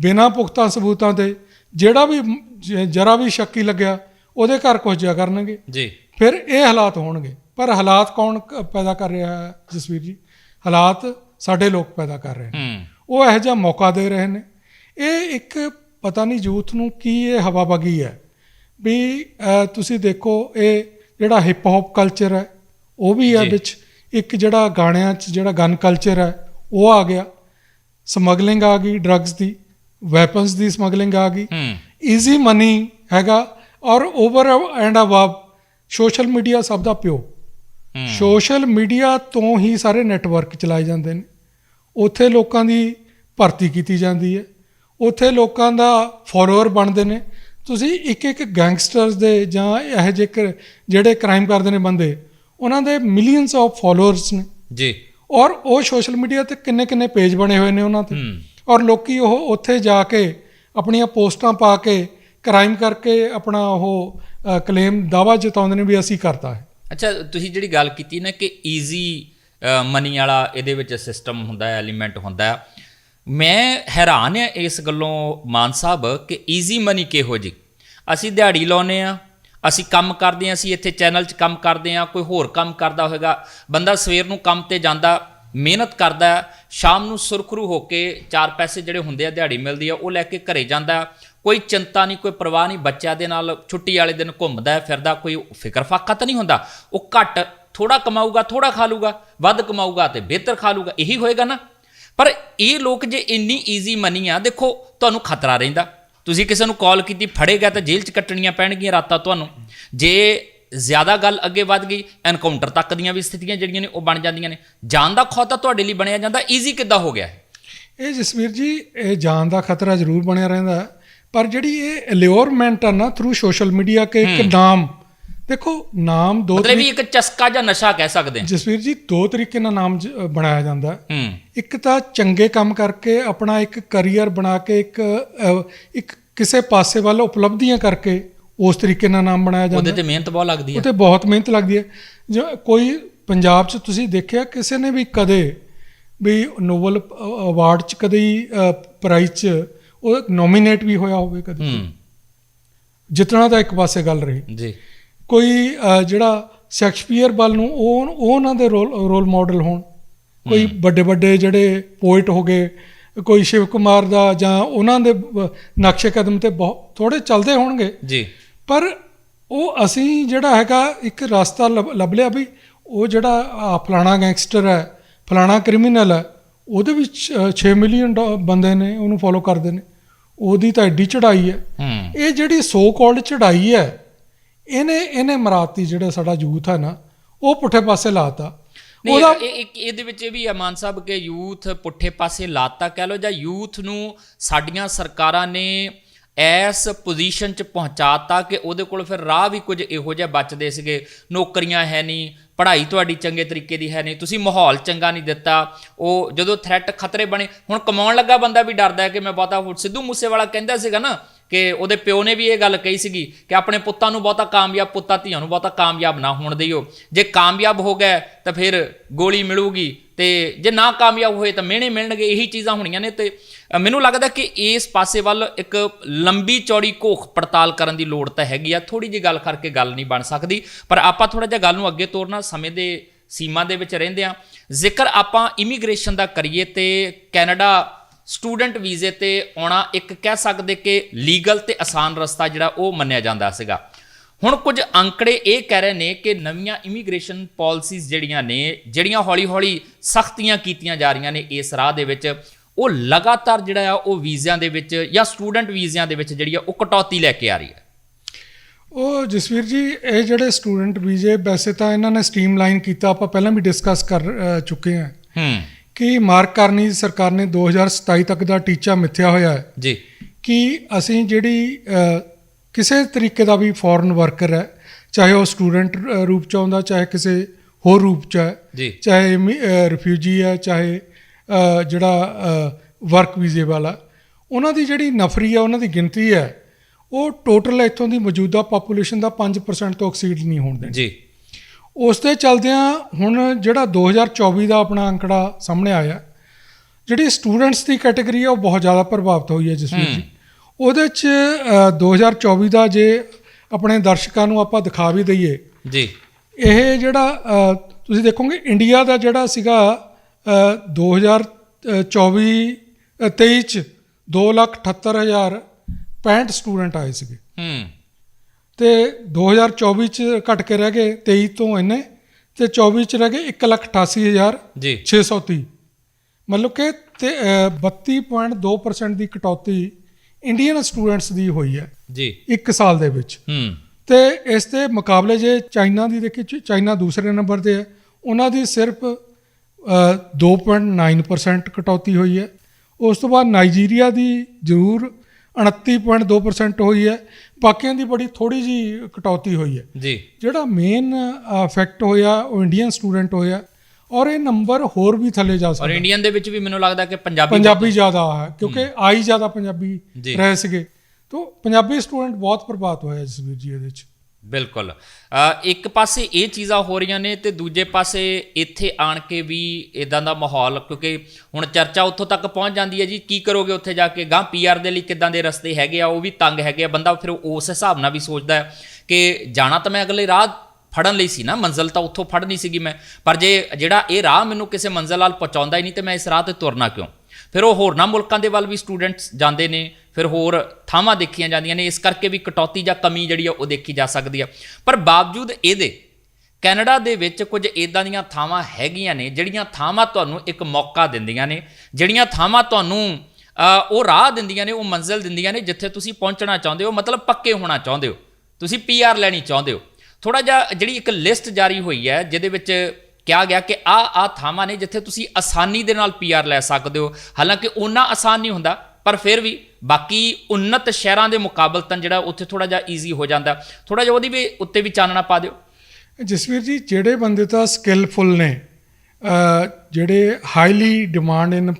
[SPEAKER 2] ਬਿਨਾ ਪੁਖਤਾ ਸਬੂਤਾਂ ਦੇ ਜਿਹੜਾ ਵੀ ਜ- ਜਰਾ ਵੀ ਸ਼ੱਕੀ ਲੱਗਿਆ ਉਹਦੇ ਘਰ ਕੁਝ ਕਰਨਗੇ।
[SPEAKER 1] ਜੀ।
[SPEAKER 2] ਫਿਰ ਇਹ ਹਾਲਾਤ ਹੋਣਗੇ। ਪਰ ਹਾਲਾਤ ਕੌਣ ਪੈਦਾ ਕਰ ਰਿਹਾ ਹੈ ਜਸਵੀਰ ਜੀ? ਹਾਲਾਤ ਸਾਡੇ ਲੋਕ ਪੈਦਾ ਕਰ ਰਹੇ ਨੇ। ਉਹ ਇਹੋ ਜਿਹਾ ਮੌਕਾ ਦੇ ਰਹੇ ਨੇ। ਇਹ ਇੱਕ ਪਤਾ ਨਹੀਂ ਯੂਥ ਨੂੰ ਕੀ ਇਹ ਹਵਾ ਵਗੀ ਹੈ। ਵੀ ਤੁਸੀਂ ਦੇਖੋ ਇਹ ਜਿਹੜਾ ਹਿਪ ਹੌਪ ਕਲਚਰ ਹੈ ਉਹ ਵੀ ਹੈ
[SPEAKER 1] ਜੀ।
[SPEAKER 2] ਵਿੱਚ ਇੱਕ ਜਿਹੜਾ ਗਾਣਿਆਂ 'ਚ ਜਿਹੜਾ ਗਨ ਕਲਚਰ ਹੈ ਉਹ ਆ ਗਿਆ। ਸਮਗਲਿੰਗ ਆ ਗਈ ਡਰੱਗਸ ਦੀ ਵੈਪਨਸ ਦੀ ਸਮਗਲਿੰਗ ਆ ਗਈ। ਈਜ਼ੀ ਮਨੀ ਹੈਗਾ ਔਰ over and above social media ਸਭ ਦਾ ਪਿਓ। ਸੋਸ਼ਲ ਮੀਡੀਆ ਤੋਂ ਹੀ ਸਾਰੇ ਨੈਟਵਰਕ ਚਲਾਏ ਜਾਂਦੇ ਨੇ। ਉੱਥੇ ਲੋਕਾਂ ਦੀ ਭਰਤੀ ਕੀਤੀ ਜਾਂਦੀ ਹੈ। ਉੱਥੇ ਲੋਕਾਂ ਦਾ ਫਾਲੋਅਰ ਬਣਦੇ ਨੇ। ਤੁਸੀਂ ਇੱਕ ਇੱਕ ਗੈਂਗਸਟਰਸ ਦੇ ਜਾਂ ਇਹੋ ਜਿਹੇ ਜਿਹੜੇ ਕ੍ਰਾਈਮ ਕਰਦੇ ਨੇ ਬੰਦੇ ਉਹਨਾਂ ਦੇ ਮਿਲੀਅਨਸ ਆਫ ਫਾਲੋਅਰਸ ਨੇ।
[SPEAKER 1] ਜੀ।
[SPEAKER 2] ਔਰ ਉਹ ਸੋਸ਼ਲ ਮੀਡੀਆ ਤੇ ਕਿੰਨੇ ਕਿੰਨੇ ਪੇਜ ਬਣੇ ਹੋਏ ਨੇ ਉਹਨਾਂ ਤੇ।
[SPEAKER 1] ਹੂੰ।
[SPEAKER 2] ਔਰ ਲੋਕੀ ਉਹ ਉੱਥੇ ਜਾ ਕੇ ਆਪਣੀਆਂ ਪੋਸਟਾਂ ਪਾ ਕੇ ਕ੍ਰਾਈਮ ਕਰਕੇ ਆਪਣਾ ਉਹ ਕਲੇਮ ਦਾਵਾ ਜਤਾਉਂਦੇ ਨੇ ਵੀ ਅਸੀਂ ਕਰਤਾ ਹੈ।
[SPEAKER 1] ਅੱਛਾ ਤੁਸੀਂ ਜਿਹੜੀ ਗੱਲ ਕੀਤੀ ਨਾ ਕਿ ਈਜ਼ੀ ਮਨੀ ਵਾਲਾ ਇਹਦੇ ਵਿੱਚ ਸਿਸਟਮ ਹੁੰਦਾ ਹੈ ਐਲੀਮੈਂਟ ਹੁੰਦਾ ਹੈ। ਮੈਂ ਹੈਰਾਨ ਆ ਇਸ ਗੱਲੋਂ ਮਾਨ ਸਾਹਿਬ ਕਿ ਈਜ਼ੀ ਮਨੀ ਕਿਹੋ ਜੀ ਅਸੀਂ ਦਿਹਾੜੀ ਲਾਉਨੇ ਆ ਅਸੀਂ ਕੰਮ ਕਰਦੇ ਆ ਅਸੀਂ ਇੱਥੇ ਚੈਨਲ 'ਚ ਕੰਮ ਕਰਦੇ ਆ ਕੋਈ ਹੋਰ ਕੰਮ ਕਰਦਾ ਹੋਵੇਗਾ ਬੰਦਾ ਸਵੇਰ ਨੂੰ ਕੰਮ ਤੇ ਜਾਂਦਾ, ਮਿਹਨਤ ਕਰਦਾ, ਸ਼ਾਮ ਨੂੰ ਸੁਰਖਰੂ ਹੋ ਕੇ ਚਾਰ ਪੈਸੇ ਜਿਹੜੇ ਹੁੰਦੇ ਆ, ਦਿਹਾੜੀ ਮਿਲਦੀ ਆ, ਉਹ ਲੈ ਕੇ ਘਰੇ ਜਾਂਦਾ, ਕੋਈ ਚਿੰਤਾ ਨਹੀਂ, ਕੋਈ ਪਰਵਾਹ ਨਹੀਂ, ਬੱਚਿਆਂ ਦੇ ਨਾਲ ਛੁੱਟੀ ਵਾਲੇ ਦਿਨ ਘੁੰਮਦਾ ਫਿਰਦਾ, ਕੋਈ ਫਿਕਰ ਫਾਕਾ ਤਾਂ ਨਹੀਂ ਹੁੰਦਾ, ਉਹ ਘੱਟ ਥੋੜਾ ਕਮਾਊਗਾ ਥੋੜਾ ਖਾ ਲੂਗਾ ਵੱਧ ਕਮਾਊਗਾ ਤੇ ਬਿਹਤਰ ਖਾ ਲੂਗਾ ਇਹੀ ਹੋਏਗਾ ਨਾ। ਪਰ ਇਹ ਲੋਕ ਜੇ ਇੰਨੀ ਈਜ਼ੀ ਮਨੀ ਆ, ਦੇਖੋ, ਤੁਹਾਨੂੰ ਖਤਰਾ ਰਹਿੰਦਾ। ਤੁਸੀਂ ਕਿਸੇ ਨੂੰ ਕਾਲ ਕੀਤੀ ਫੜੇਗਾ ਤਾਂ ਜੇਲ੍ਹ 'ਚ ਕੱਟਣੀਆਂ ਪੈਣਗੀਆਂ ਰਾਤਾਂ ਤੁਹਾਨੂੰ। ਜੇ ਜ਼ਿਆਦਾ ਗੱਲ ਅੱਗੇ ਵੱਧ ਗਈ ਐਨਕਾਊਂਟਰ ਤੱਕ ਦੀਆਂ ਵੀ ਸਥਿਤੀਆਂ ਜਿਹੜੀਆਂ ਨੇ ਉਹ ਬਣ ਜਾਂਦੀਆਂ ਨੇ। ਜਾਨ ਦਾ ਖੌਤਾ ਤੁਹਾਡੇ ਲਈ ਬਣਿਆ ਜਾਂਦਾ ਈਜ਼ੀ ਕਿੱਦਾਂ ਹੋ ਗਿਆ
[SPEAKER 2] ਇਹ? ਜਸਵੀਰ ਜੀ ਇਹ ਜਾਨ ਦਾ ਖਤਰਾ ਜ਼ਰੂਰ ਬਣਿਆ ਰਹਿੰਦਾ ਪਰ ਜਿਹੜੀ ਇਹ ਅਲਿਓਰਮੈਂਟ ਆ ਨਾ ਥਰੂ ਸੋਸ਼ਲ ਮੀਡੀਆ ਕੇ ਇੱਕ ਨਾਮ ਦੇਖੋ ਨਾਮ ਦੋ
[SPEAKER 1] ਮਤਲਬ ਵੀ ਇੱਕ ਚਸਕਾ ਜਾਂ ਨਸ਼ਾ ਕਹਿ ਸਕਦੇ ਹਾਂ।
[SPEAKER 2] ਜਸਵੀਰ ਜੀ ਦੋ ਤਰੀਕੇ ਨਾਲ ਨਾਮ ਬਣਾਇਆ ਜਾਂਦਾ। ਹੈ। ਇੱਕ ਤਾਂ ਚੰਗੇ ਕੰਮ ਕਰਕੇ ਆਪਣਾ ਇੱਕ ਕੈਰੀਅਰ ਬਣਾ ਕੇ ਇੱਕ ਇੱਕ ਕਿਸੇ ਪਾਸੇ ਵੱਲ ਉਪਲਬਧੀਆਂ ਕਰਕੇ ਉਸ ਤਰੀਕੇ ਨਾਲ ਨਾਮ ਬਣਾਇਆ ਜਾਂਦਾ।
[SPEAKER 1] ਉਹਦੇ ਤੇ ਮਿਹਨਤ ਬਹੁਤ ਲੱਗਦੀ ਹੈ।
[SPEAKER 2] ਉਤੇ ਬਹੁਤ ਮਿਹਨਤ ਲੱਗਦੀ ਹੈ। ਜੋ ਕੋਈ ਪੰਜਾਬ 'ਚ ਤੁਸੀਂ ਦੇਖਿਆ ਕਿਸੇ ਨੇ ਵੀ ਕਦੇ ਵੀ ਨੋਬਲ ਅਵਾਰਡ 'ਚ ਕਦੇ ਪ੍ਰਾਈਜ਼ 'ਚ ਉਹ ਨੋਮੀਨੇਟ ਵੀ ਹੋਇਆ ਹੋਵੇ ਕਦੇ।
[SPEAKER 1] ਹੂੰ।
[SPEAKER 2] ਜਿੱਤਣਾ ਤਾਂ ਇੱਕ ਪਾਸੇ ਗੱਲ ਰਹੀ।
[SPEAKER 1] ਜੀ।
[SPEAKER 2] ਕੋਈ ਜਿਹੜਾ ਸ਼ੈਕਸਪੀਅਰ ਵੱਲ ਨੂੰ ਉਹ ਉਹ ਉਹਨਾਂ ਦੇ ਰੋਲ ਰੋਲ ਮਾਡਲ ਹੋਣ। ਕੋਈ ਵੱਡੇ ਵੱਡੇ ਜਿਹੜੇ ਪੋਇਟ ਹੋ ਗਏ ਕੋਈ ਸ਼ਿਵ ਕੁਮਾਰ ਦਾ ਜਾਂ ਉਹਨਾਂ ਦੇ ਨਕਸ਼ੇ ਕਦਮ ਤੇ ਬਹੁਤ ਥੋੜੇ ਚੱਲਦੇ ਹੋਣਗੇ।
[SPEAKER 1] ਜੀ।
[SPEAKER 2] ਪਰ ਉਹ ਅਸੀਂ ਜਿਹੜਾ ਹੈਗਾ ਇੱਕ ਰਸਤਾ ਲੱਭ ਲਿਆ ਵੀ ਉਹ ਜਿਹੜਾ ਫਲਾਣਾ ਗੈਂਗਸਟਰ ਹੈ ਫਲਾਣਾ ਕ੍ਰਿਮੀਨਲ ਹੈ ਉਹਦੇ ਵਿੱਚ 6 ਮਿਲੀਅਨ ਬੰਦੇ ਨੇ ਉਹਨੂੰ ਫੋਲੋ ਕਰਦੇ ਨੇ। ਉਹਦੀ ਤਾਂ ਐਡੀ ਚੜਾਈ ਹੈ।
[SPEAKER 1] ਹੂੰ।
[SPEAKER 2] ਇਹ ਜਿਹੜੀ ਸੋ ਕਾਲਡ ਚੜਾਈ ਹੈ ਇਹਨੇ ਇਹਨੇ ਮਰਾਤੀ ਜਿਹੜਾ ਸਾਡਾ ਯੂਥ ਹੈ ਨਾ ਉਹ ਪੁੱਠੇ ਪਾਸੇ ਲਾਤਾ। ਉਹਦਾ
[SPEAKER 1] ਇਹਦੇ ਵਿੱਚ ਇਹ ਵੀ ਹੈ ਮਾਨ ਸਾਹਿਬ ਕਿ ਯੂਥ ਪੁੱਠੇ ਪਾਸੇ ਲਾਤਾ ਕਹਿ ਲੋ ਜਾਂ ਯੂਥ ਨੂੰ ਸਾਡੀਆਂ ਸਰਕਾਰਾਂ ਨੇ ਐਸ ਪੋਜੀਸ਼ਨ 'ਚ ਪਹੁੰਚਾਤਾ ਕਿ ਉਹਦੇ ਕੋਲ ਫਿਰ ਰਾਹ ਵੀ ਕੁਝ ਇਹੋ ਜਿਹਾ ਬਚਦੇ ਸੀਗੇ ਨੌਕਰੀਆਂ ਹੈ ਨਹੀਂ ਪੜ੍ਹਾਈ ਤੁਹਾਡੀ ਚੰਗੇ ਤਰੀਕੇ ਦੀ ਹੈ ਨਹੀਂ ਤੁਸੀਂ ਮਾਹੌਲ ਚੰਗਾ ਨਹੀਂ ਦਿੱਤਾ ਉਹ ਜਦੋਂ ਥ੍ਰੈਟ ਖਤਰੇ ਬਣੇ ਹੁਣ ਕਮਾਉਣ ਲੱਗਾ ਬੰਦਾ ਵੀ ਡਰਦਾ ਹੈ ਕਿ ਮੈਂ ਬਹੁਤਾ ਹੁਣ ਸਿੱਧੂ ਮੂਸੇਵਾਲਾ ਕਹਿੰਦਾ ਸੀਗਾ ਨਾ ਕਿ ਉਹਦੇ ਪਿਓ ਨੇ ਵੀ ਇਹ ਗੱਲ ਕਹੀ ਸੀਗੀ ਕਿ ਆਪਣੇ ਪੁੱਤਾਂ ਨੂੰ ਬਹੁਤਾ ਕਾਮਯਾਬ, ਪੁੱਤਾਂ ਧੀਆਂ ਨੂੰ ਬਹੁਤਾ ਕਾਮਯਾਬ ਨਾ ਹੋਣ ਦਿਓ ਜੇ ਕਾਮਯਾਬ ਹੋ ਗਏ ਤਾਂ ਫਿਰ ਗੋਲੀ ਮਿਲੂਗੀ ਤੇ ਜੇ ਨਾ ਕਾਮਯਾਬ ਹੋਏ, ਤਾਂ ਮਿਹਣੇ ਮਿਲਣਗੇ, ਇਹੀ ਚੀਜ਼ਾਂ ਹੋਣੀਆਂ ਨੇ ਤੇ ਮੈਨੂੰ ਲੱਗਦਾ ਕਿ ਇਸ ਪਾਸੇ ਵੱਲ ਇੱਕ ਲੰਬੀ ਚੌੜੀ ਘੋਖ ਪੜਤਾਲ ਕਰਨ ਦੀ ਲੋੜ ਤਾਂ ਹੈਗੀ ਆ। ਥੋੜੀ ਜਿਹੀ ਗੱਲ ਕਰਕੇ ਗੱਲ ਨਹੀਂ ਬਣ ਸਕਦੀ, ਪਰ ਆਪਾਂ ਥੋੜਾ ਜਿਹਾ ਗੱਲ ਨੂੰ ਅੱਗੇ ਤੋਰਨਾ, ਸਮੇਂ ਦੇ ਸੀਮਾ ਦੇ ਵਿੱਚ ਰਹਿੰਦੇ ਆ। ਜ਼ਿਕਰ ਆਪਾਂ ਇਮੀਗ੍ਰੇਸ਼ਨ ਦਾ ਕਰੀਏ ਤੇ ਕੈਨੇਡਾ ਸਟੂਡੈਂਟ ਵੀਜ਼ੇ ਤੇ ਆਉਣਾ ਇੱਕ ਕਹਿ ਸਕਦੇ ਕਿ ਲੀਗਲ ਤੇ ਆਸਾਨ ਰਸਤਾ ਜਿਹੜਾ ਉਹ ਮੰਨਿਆ ਜਾਂਦਾ ਸੀਗਾ। ਹੁਣ ਕੁਝ ਅੰਕੜੇ ਇਹ ਕਹਿ ਰਹੇ ਨੇ ਕਿ ਨਵੀਆਂ ਇਮੀਗ੍ਰੇਸ਼ਨ ਪਾਲਿਸੀਜ਼ ਜਿਹੜੀਆਂ ਨੇ ਜਿਹੜੀਆਂ ਹੌਲੀ-ਹੌਲੀ ਸਖਤੀਆਂ ਕੀਤੀਆਂ ਜਾ ਰਹੀਆਂ ਨੇ ਇਸ ਰਾਹ ਦੇ ਵਿੱਚ ਉਹ ਲਗਾਤਾਰ ਜਿਹੜਾ ਆ ਉਹ ਵੀਜ਼ਿਆਂ ਦੇ ਵਿੱਚ ਜਾਂ ਸਟੂਡੈਂਟ ਵੀਜ਼ਿਆਂ ਦੇ ਵਿੱਚ ਜਿਹੜੀ ਆ ਉਹ ਕਟੌਤੀ ਲੈ ਕੇ ਆ ਰਹੀ ਹੈ।
[SPEAKER 2] ਉਹ ਜਸਵੀਰ ਜੀ ਇਹ ਜਿਹੜੇ ਸਟੂਡੈਂਟ ਵੀਜ਼ੇ ਵੈਸੇ ਤਾਂ ਇਹਨਾਂ ਨੇ ਸਟ੍ਰੀਮਲਾਈਨ ਕੀਤਾ ਆਪਾਂ ਪਹਿਲਾਂ ਵੀ ਡਿਸਕਸ ਕਰ ਚੁੱਕੇ ਹਾਂ।
[SPEAKER 1] ਹੂੰ।
[SPEAKER 2] ਕਿ ਮਾਰਕ ਕਰਨੀ ਸਰਕਾਰ ਨੇ 2027 ਤੱਕ ਦਾ ਟੀਚਾ ਮਿੱਥਿਆ ਹੋਇਆ ਹੈ।
[SPEAKER 1] ਜੀ।
[SPEAKER 2] ਕਿ ਅਸੀਂ ਜਿਹੜੀ ਕਿਸੇ ਤਰੀਕੇ ਦਾ ਵੀ ਫੋਰਨ ਵਰਕਰ ਹੈ ਚਾਹੇ ਉਹ ਸਟੂਡੈਂਟ ਰੂਪ ਚ ਆਉਂਦਾ ਚਾਹੇ ਕਿਸੇ ਹੋਰ ਰੂਪ ਚ ਹੈ
[SPEAKER 1] ਜੀ।
[SPEAKER 2] ਚਾਹੇ ਰਿਫਿਊਜੀ ਹੈ ਚਾਹੇ ਜਿਹੜਾ ਵਰਕ ਵੀਜ਼ੇ ਵਾਲਾ ਉਹਨਾਂ ਦੀ ਜਿਹੜੀ ਨਫਰੀ ਹੈ ਉਹਨਾਂ ਦੀ ਗਿਣਤੀ ਹੈ ਉਹ ਟੋਟਲ ਇੱਥੋਂ ਦੀ ਮੌਜੂਦਾ ਪਾਪੂਲੇਸ਼ਨ ਦਾ 5% ਤੋਂ ਐਕਸੀਡ ਨਹੀਂ ਹੋਣ ਦੇਣੀ।
[SPEAKER 1] ਜੀ।
[SPEAKER 2] ਉਸ ਤੇ ਚਲਦਿਆਂ ਹੁਣ ਜਿਹੜਾ 2024 ਦਾ ਆਪਣਾ ਅੰਕੜਾ ਸਾਹਮਣੇ ਆਇਆ ਜਿਹੜੀ ਸਟੂਡੈਂਟਸ ਦੀ ਕੈਟਾਗਰੀ ਹੈ ਉਹ ਬਹੁਤ ਜ਼ਿਆਦਾ ਪ੍ਰਭਾਵਿਤ ਹੋਈ ਹੈ ਜਸਵੀਰ ਜੀ ਉਹਦੇ ਚ ਅ, 2024 ਦਾ ਜੇ ਆਪਣੇ ਦਰਸ਼ਕਾਂ ਨੂੰ ਆਪਾਂ ਦਿਖਾ ਵੀ ਦਈਏ
[SPEAKER 1] ਜੀ।
[SPEAKER 2] ਇਹ ਜਿਹੜਾ ਤੁਸੀਂ ਦੇਖੋਗੇ ਇੰਡੀਆ ਦਾ ਜਿਹੜਾ ਸੀਗਾ ਅ, 2024 ਅ, 23 ਚ 278065 ਸਟੂਡੈਂਟ ਆਏ ਸੀਗੇ।
[SPEAKER 1] ਹੂੰ।
[SPEAKER 2] ਤੇ 2024 ਚ ਘਟ ਕੇ ਰਹਿ ਗਏ 23 ਤੋਂ ਇੰਨੇ ਤੇ 24 ਚ ਰਹਿ ਗਏ 188630
[SPEAKER 1] ਜੀ।
[SPEAKER 2] 630 ਮਤਲਬ ਕਿ ਤੇ ਅ, 32.2% ਦੀ ਕਟੌਤੀ ਇੰਡੀਅਨ ਸਟੂਡੈਂਟਸ ਦੀ ਹੋਈ ਹੈ
[SPEAKER 1] ਜੀ।
[SPEAKER 2] ਇੱਕ ਸਾਲ ਦੇ ਵਿੱਚ।
[SPEAKER 1] ਹੂੰ।
[SPEAKER 2] ਤੇ ਇਸ ਦੇ ਮੁਕਾਬਲੇ ਜੇ ਚਾਈਨਾ ਦੀ ਦੇਖੀ ਚਾਈਨਾ ਦੂਸਰੇ ਨੰਬਰ ਤੇ ਹੈ ਉਹਨਾਂ ਦੀ ਸਿਰਫ ਅ, 2.9% ਕਟੌਤੀ ਹੋਈ ਹੈ। ਉਸ ਤੋਂ ਬਾਅਦ ਨਾਈਜੀਰੀਆ ਦੀ ਜ਼ਰੂਰ 29.2% ਹੋਈ ਹੈ। ਬਾਕੀਆਂ ਦੀ ਬੜੀ ਥੋੜੀ ਜੀ ਕਟੌਤੀ ਹੋਈ ਹੈ।
[SPEAKER 1] ਜੀ।
[SPEAKER 2] ਜਿਹੜਾ ਮੇਨ ਇਫੈਕਟ ਹੋਇਆ ਉਹ ਇੰਡੀਅਨ ਸਟੂਡੈਂਟ ਹੋਇਆ ਔਰ ਇਹ ਨੰਬਰ ਹੋਰ ਵੀ ਥੱਲੇ ਜਾ
[SPEAKER 1] ਔਰ
[SPEAKER 2] ਸਕਦਾ
[SPEAKER 1] ਇੰਡੀਅਨ ਦੇ ਵਿੱਚ ਵੀ ਮੈਨੂੰ ਲੱਗਦਾ ਕਿ ਪੰਜਾਬੀ
[SPEAKER 2] ਪੰਜਾਬੀ ਜ਼ਿਆਦਾ ਹੈ ਕਿਉਂਕਿ ਆਈ ਜ਼ਿਆਦਾ ਪੰਜਾਬੀ। ਰਹੇ ਸੀਗੇ। ਤੋਂ ਪੰਜਾਬੀ ਸਟੂਡੈਂਟ ਬਹੁਤ ਪ੍ਰਭਾਵਿਤ ਹੋਇਆ ਜਸਵੀਰ ਜੀ ਇਹਦੇ ਵਿੱਚ।
[SPEAKER 1] ਬਿਲਕੁਲ। ਇੱਕ ਪਾਸੇ ਇਹ ਚੀਜ਼ਾਂ ਹੋ ਰਹੀਆਂ ਨੇ ਤੇ ਦੂਜੇ ਪਾਸੇ ਇੱਥੇ ਆਣ ਕੇ ਵੀ ਇਦਾਂ ਦਾ ਮਾਹੌਲ, ਕਿਉਂਕਿ ਹੁਣ ਚਰਚਾ ਉੱਥੋਂ ਤੱਕ ਪਹੁੰਚ ਜਾਂਦੀ ਹੈ ਜੀ, ਕੀ ਕਰੋਗੇ ਉੱਥੇ ਜਾ ਕੇ? ਗਾਂ ਪੀਆਰ ਦੇ ਲਈ ਕਿੱਦਾਂ ਦੇ ਰਸਤੇ ਹੈਗੇ ਆ? ਉਹ ਵੀ ਤੰਗ ਹੈਗੇ ਆ। ਬੰਦਾ ਫਿਰ ਉਸ ਹਿਸਾਬ ਨਾਲ ਵੀ ਸੋਚਦਾ ਹੈ ਕਿ ਜਾਣਾ ਤਾਂ ਮੈਂ ਅਗਲੇ ਰਾਹ ਫੜਨ ਲਈ ਸੀ ਨਾ, ਮੰਜ਼ਲ ਤਾਂ ਉੱਥੋਂ ਫੜਨੀ ਸੀਗੀ ਮੈਂ। ਪਰ ਜੇ ਜਿਹੜਾ ਇਹ ਰਾਹ ਮੈਨੂੰ ਕਿਸੇ ਮੰਜ਼ਲ ਨਾਲ ਪਹੁੰਚਾਉਂਦਾ ਹੀ ਨਹੀਂ ਤੇ ਮੈਂ ਇਸ ਰਾਹ ਤੇ ਤੁਰਨਾ ਕਿਉਂ? ਫਿਰ ਉਹ ਹੋਰਨਾਂ ਮੁਲਕਾਂ ਦੇ ਵੱਲ ਵੀ ਸਟੂਡੈਂਟਸ ਜਾਂਦੇ ਨੇ, ਫਿਰ ਹੋਰ ਥਾਵਾਂ ਦੇਖੀਆਂ ਜਾਂਦੀਆਂ ਨੇ, ਇਸ ਕਰਕੇ ਵੀ ਕਟੌਤੀ ਜਾਂ ਕਮੀ ਜਿਹੜੀ ਆ ਉਹ ਦੇਖੀ ਜਾ ਸਕਦੀ ਆ। ਪਰ ਬਾਵਜੂਦ ਇਹਦੇ, ਕੈਨੇਡਾ ਦੇ ਵਿੱਚ ਕੁਝ ਇਦਾਂ ਦੀਆਂ ਥਾਵਾਂ ਹੈਗੀਆਂ ਨੇ, ਜਿਹੜੀਆਂ ਥਾਵਾਂ ਤੁਹਾਨੂੰ ਇੱਕ ਮੌਕਾ ਦਿੰਦੀਆਂ ਨੇ, ਜਿਹੜੀਆਂ ਥਾਵਾਂ ਤੁਹਾਨੂੰ ਉਹ ਰਾਹ ਦਿੰਦੀਆਂ ਨੇ, ਉਹ ਮੰਜ਼ਿਲ ਦਿੰਦੀਆਂ ਨੇ, ਜਿੱਥੇ ਤੁਸੀਂ ਪਹੁੰਚਣਾ ਚਾਹੁੰਦੇ ਹੋ, ਮਤਲਬ ਪੱਕੇ ਹੋਣਾ ਚਾਹੁੰਦੇ ਹੋ। ਤੁਸੀਂ ਪੀਆਰ ਲੈਣੀ ਚਾਹੁੰਦੇ ਹੋ। ਥੋੜਾ ਜਿਹਾ ਜਿਹੜੀ ਇੱਕ ਲਿਸਟ ਜਾਰੀ ਹੋਈ ਹੈ, ਜਿਹਦੇ ਵਿੱਚ ਕਿਹਾ ਗਿਆ ਕਿ ਆ ਆ ਥਾਵਾਂ ਨੇ ਜਿੱਥੇ ਤੁਸੀਂ ਆਸਾਨੀ ਦੇ ਨਾਲ ਪੀਆਰ ਲੈ ਸਕਦੇ ਹੋ। ਹਾਲਾਂਕਿ ਉਹਨਾਂ ਆਸਾਨ ਨਹੀਂ ਹੁੰਦਾ ਪਰ ਫਿਰ ਵੀ ਬਾਕੀ ਉન્નਤ ਸ਼ਹਿਰਾਂ ਦੇ ਮੁਕਾਬਲਤਨ ਜਿਹੜਾ ਉੱਥੇ ਥੋੜਾ ਜਿਹਾ ਈਜ਼ੀ ਹੋ ਜਾਂਦਾ। ਥੋੜਾ ਜਿਹਾ ਉਹਦੀ ਵੀ ਉੱਤੇ ਵੀ ਚਾਨਣਾ ਪਾ ਦਿਓ।
[SPEAKER 2] ਜਸਵੀਰ ਜੀ ਜਿਹੜੇ ਬੰਦੇ ਤਾਂ ਸਕਿੱਲਫੁਲ ਨੇ ਜਿਹੜੇ ਹਾਈਲੀ ਡਿਮਾਂਡ ਇਨ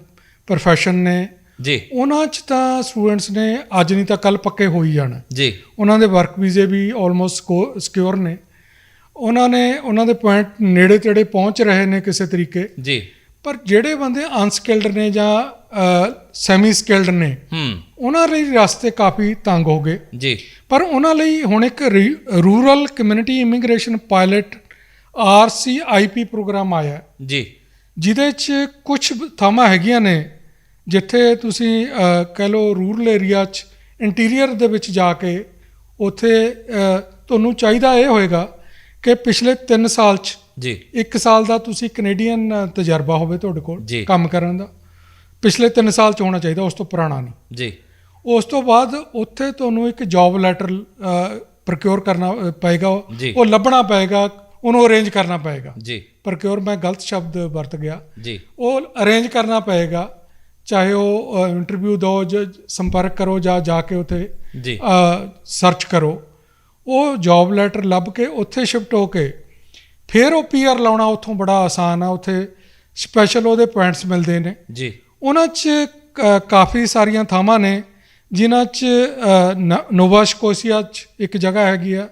[SPEAKER 2] profession ਨੇ
[SPEAKER 1] ਜੀ।
[SPEAKER 2] ਉਹਨਾਂ 'ਚ ਤਾਂ ਸਟੂਡੈਂਟਸ ਨੇ ਅੱਜ ਨਹੀਂ ਤਾਂ ਕੱਲ ਪੱਕੇ ਹੋ ਹੀ ਜਾਣਾ।
[SPEAKER 1] ਜੀ।
[SPEAKER 2] ਉਹਨਾਂ ਦੇ ਵਰਕ ਵੀਜ਼ੇ ਵੀ ਆਲਮੋਸਟ ਸਿਕਿਉਰ ਨੇ। ਉਹਨਾਂ ਨੇ ਉਹਨਾਂ ਦੇ ਪੁਆਇੰਟ ਨੇੜੇ ਤੇੜੇ ਪਹੁੰਚ ਰਹੇ ਨੇ ਕਿਸੇ ਤਰੀਕੇ।
[SPEAKER 1] ਜੀ।
[SPEAKER 2] ਪਰ ਜਿਹੜੇ ਬੰਦੇ ਅਨਸਕਿਲਡ ਨੇ ਜਾਂ ਸੈਮੀ ਸਕਿਲਡ ਨੇ
[SPEAKER 1] ਹੂੰ।
[SPEAKER 2] ਉਹਨਾਂ ਲਈ ਰਸਤੇ ਕਾਫੀ ਤੰਗ ਹੋ ਗਏ।
[SPEAKER 1] ਜੀ।
[SPEAKER 2] ਪਰ ਉਹਨਾਂ ਲਈ ਹੁਣ ਇੱਕ rural community immigration pilot RCIP program ਆਇਆ
[SPEAKER 1] ਜੀ।
[SPEAKER 2] ਜਿਹਦੇ 'ਚ ਕੁਝ ਥਾਵਾਂ ਹੈਗੀਆਂ ਨੇ ਜਿੱਥੇ ਤੁਸੀਂ ਕਹਿ ਲਓ ਰੂਰਲ ਏਰੀਆ 'ਚ ਇੰਟੀਰੀਅਰ ਦੇ ਵਿੱਚ ਜਾ ਕੇ ਉੱਥੇ ਤੁਹਾਨੂੰ ਚਾਹੀਦਾ ਇਹ ਹੋਏਗਾ ਕਿ ਪਿਛਲੇ 3 ਸਾਲ 'ਚ
[SPEAKER 1] ਜੀ।
[SPEAKER 2] 1 ਸਾਲ ਦਾ ਤੁਸੀਂ ਕੈਨੇਡੀਅਨ ਤਜਰਬਾ ਹੋਵੇ ਤੁਹਾਡੇ ਕੋਲ। ਕੰਮ ਕਰਨ ਦਾ। ਪਿਛਲੇ 3 ਸਾਲ 'ਚ ਹੋਣਾ ਚਾਹੀਦਾ ਉਸ ਤੋਂ ਪੁਰਾਣਾ ਨਹੀਂ।
[SPEAKER 1] ਜੀ।
[SPEAKER 2] ਉਸ ਤੋਂ ਬਾਅਦ ਉੱਥੇ ਤੁਹਾਨੂੰ ਇੱਕ ਜੌਬ ਲੈਟਰ ਪ੍ਰੋਕਿਉਰ ਕਰਨਾ ਪਏਗਾ। ਉਹ ਲੱਭਣਾ ਪਏਗਾ ਉਹਨੂੰ ਅਰੇਂਜ ਕਰਨਾ ਪਏਗਾ।
[SPEAKER 1] ਜੀ।
[SPEAKER 2] ਪ੍ਰੋਕਿਉਰ ਮੈਂ ਗਲਤ ਸ਼ਬਦ ਵਰਤ ਗਿਆ।
[SPEAKER 1] ਜੀ।
[SPEAKER 2] ਉਹ ਅਰੇਂਜ ਕਰਨਾ ਪਏਗਾ ਚਾਹੇ ਉਹ ਇੰਟਰਵਿਊ ਜਾਂ ਸੰਪਰਕ ਕਰੋ ਜਾਂ ਜਾ ਕੇ ਉੱਥੇ
[SPEAKER 1] ਜੀ।
[SPEAKER 2] ਸਰਚ ਕਰੋ। ਉਹ ਜੌਬ ਲੈਟਰ ਲੱਭ ਕੇ ਉੱਥੇ ਸ਼ਿਫਟ ਹੋ ਕੇ ਫਿਰ ਉਹ ਪੀਆਰ ਲਾਉਣਾ ਉੱਥੋਂ ਬੜਾ ਆਸਾਨ ਆ ਉੱਥੇ ਸਪੈਸ਼ਲ ਉਹਦੇ ਪੁਆਇੰਟਸ ਮਿਲਦੇ ਨੇ।
[SPEAKER 1] ਜੀ।
[SPEAKER 2] ਉਹਨਾਂ 'ਚ ਕਾਫੀ ਸਾਰੀਆਂ ਥਾਵਾਂ ਨੇ ਜਿਨ੍ਹਾਂ 'ਚ ਨੋਵਾ ਸਕੋਸੀਆ 'ਚ ਇੱਕ ਜਗ੍ਹਾ ਹੈਗੀ ਆ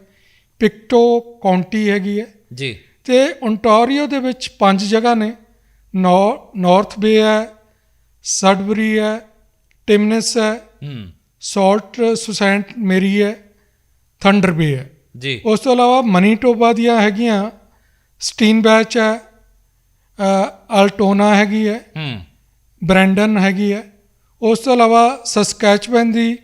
[SPEAKER 2] ਪਿਕਟੋ ਕਾਉਂਟੀ ਹੈਗੀ ਹੈ
[SPEAKER 1] ਜੀ।
[SPEAKER 2] ਤੇ ਓਨਟਾਰੀਓ ਦੇ ਵਿੱਚ ਪੰਜ ਜਗ੍ਹਾ ਨੇ ਨਾਰਥ ਬੇ ਹੈ ਸਡਬਰੀ ਹੈ ਟਿਮਨਸ ਹੈ
[SPEAKER 1] ਹੂੰ।
[SPEAKER 2] ਸਾਲਟ ਸੁਸੈਂਟ ਮੇਰੀ ਹੈ ਥੰਡਰ ਬੇ ਹੈ।
[SPEAKER 1] ਜੀ।
[SPEAKER 2] ਉਸ ਤੋਂ ਇਲਾਵਾ ਮਨੀਟੋਬਾ ਦੀਆਂ ਹੈਗੀਆਂ ਸਟੀਨ ਬੈਚ ਹੈ ਅ, ਅਲਟੋਨਾ ਹੈਗੀ ਹੈ
[SPEAKER 1] ਹੂੰ।
[SPEAKER 2] ਬ੍ਰੈਂਡਨ ਹੈਗੀ ਹੈ। ਉਸ ਤੋਂ ਇਲਾਵਾ ਸਸਕੈਚਵਨ ਦੀ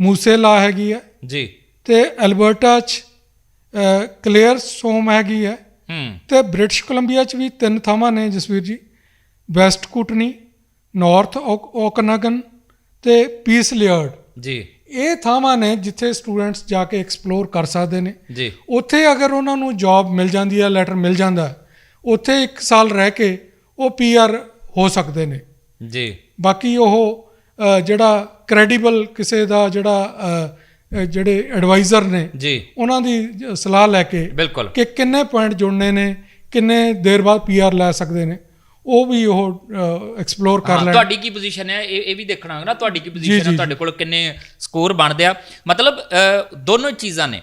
[SPEAKER 2] ਮੂਸੇਲਾ ਹੈਗੀ ਹੈ।
[SPEAKER 1] ਜੀ।
[SPEAKER 2] ਤੇ ਐਲਬਰਟਾ ਚ ਕਲੇਅਰ ਸੋਮ ਹੈਗੀ ਹੈ।
[SPEAKER 1] ਹੂੰ।
[SPEAKER 2] ਤੇ ਬ੍ਰਿਟਿਸ਼ ਕੋਲੰਬੀਆ ਚ ਵੀ ਤਿੰਨ ਥਾਵਾਂ ਨੇ ਜਸਵੀਰ ਜੀ। ਵੈਸਟ ਕੁਟਨੀ ਨਾਰਥ ਓਕਨਗਨ ਤੇ ਪੀਸ ਲਿਅਰਡ
[SPEAKER 1] ਜੀ।
[SPEAKER 2] ਇਹ ਥਾਵਾਂ ਨੇ ਜਿੱਥੇ ਸਟੂਡੈਂਟਸ ਜਾ ਕੇ ਐਕਸਪਲੋਰ ਕਰ ਸਕਦੇ ਨੇ।
[SPEAKER 1] ਜੀ।
[SPEAKER 2] ਉੱਥੇ ਅਗਰ ਉਹਨਾਂ ਨੂੰ ਜੌਬ ਮਿਲ ਜਾਂਦੀ ਹੈ ਲੈਟਰ ਮਿਲ ਜਾਂਦਾ ਉੱਥੇ 1 ਸਾਲ ਰਹਿ ਕੇ ਉਹ ਪੀਆਰ ਹੋ ਸਕਦੇ ਨੇ।
[SPEAKER 1] ਜੀ।
[SPEAKER 2] ਬਾਕੀ ਉਹ ਜਿਹੜਾ ਕ੍ਰੈਡੀਬਲ ਕਿਸੇ ਦਾ ਜਿਹੜਾ ਜਿਹੜੇ ਐਡਵਾਈਜ਼ਰ ਨੇ
[SPEAKER 1] ਜੀ।
[SPEAKER 2] ਉਹਨਾਂ ਦੀ ਸਲਾਹ ਲੈ ਕੇ ਕਿ ਕਿੰਨੇ ਪੁਆਇੰਟ ਜੁੜਨੇ ਨੇ ਕਿੰਨੇ ਦੇਰ ਬਾਅਦ ਪੀਆਰ ਲੈ ਸਕਦੇ ਨੇ। ਉਹ ਵੀ ਉਹ ਐਕਸਪਲੋਰ ਕਰ ਲੈਣ।
[SPEAKER 1] ਤੁਹਾਡੀ ਕੀ ਪੋਜੀਸ਼ਨ ਹੈ? ਇਹ ਇਹ ਵੀ ਦੇਖਣਾ ਹੋਗਾ ਨਾ ਤੁਹਾਡੀ ਕੀ ਪੋਜੀਸ਼ਨ ਹੈ ਤੁਹਾਡੇ ਕੋਲ ਕਿੰਨੇ ਸਕੋਰ ਬਣਦੇ ਆ? ਮਤਲਬ ਦੋਨੋਂ ਚੀਜ਼ਾਂ ਨੇ।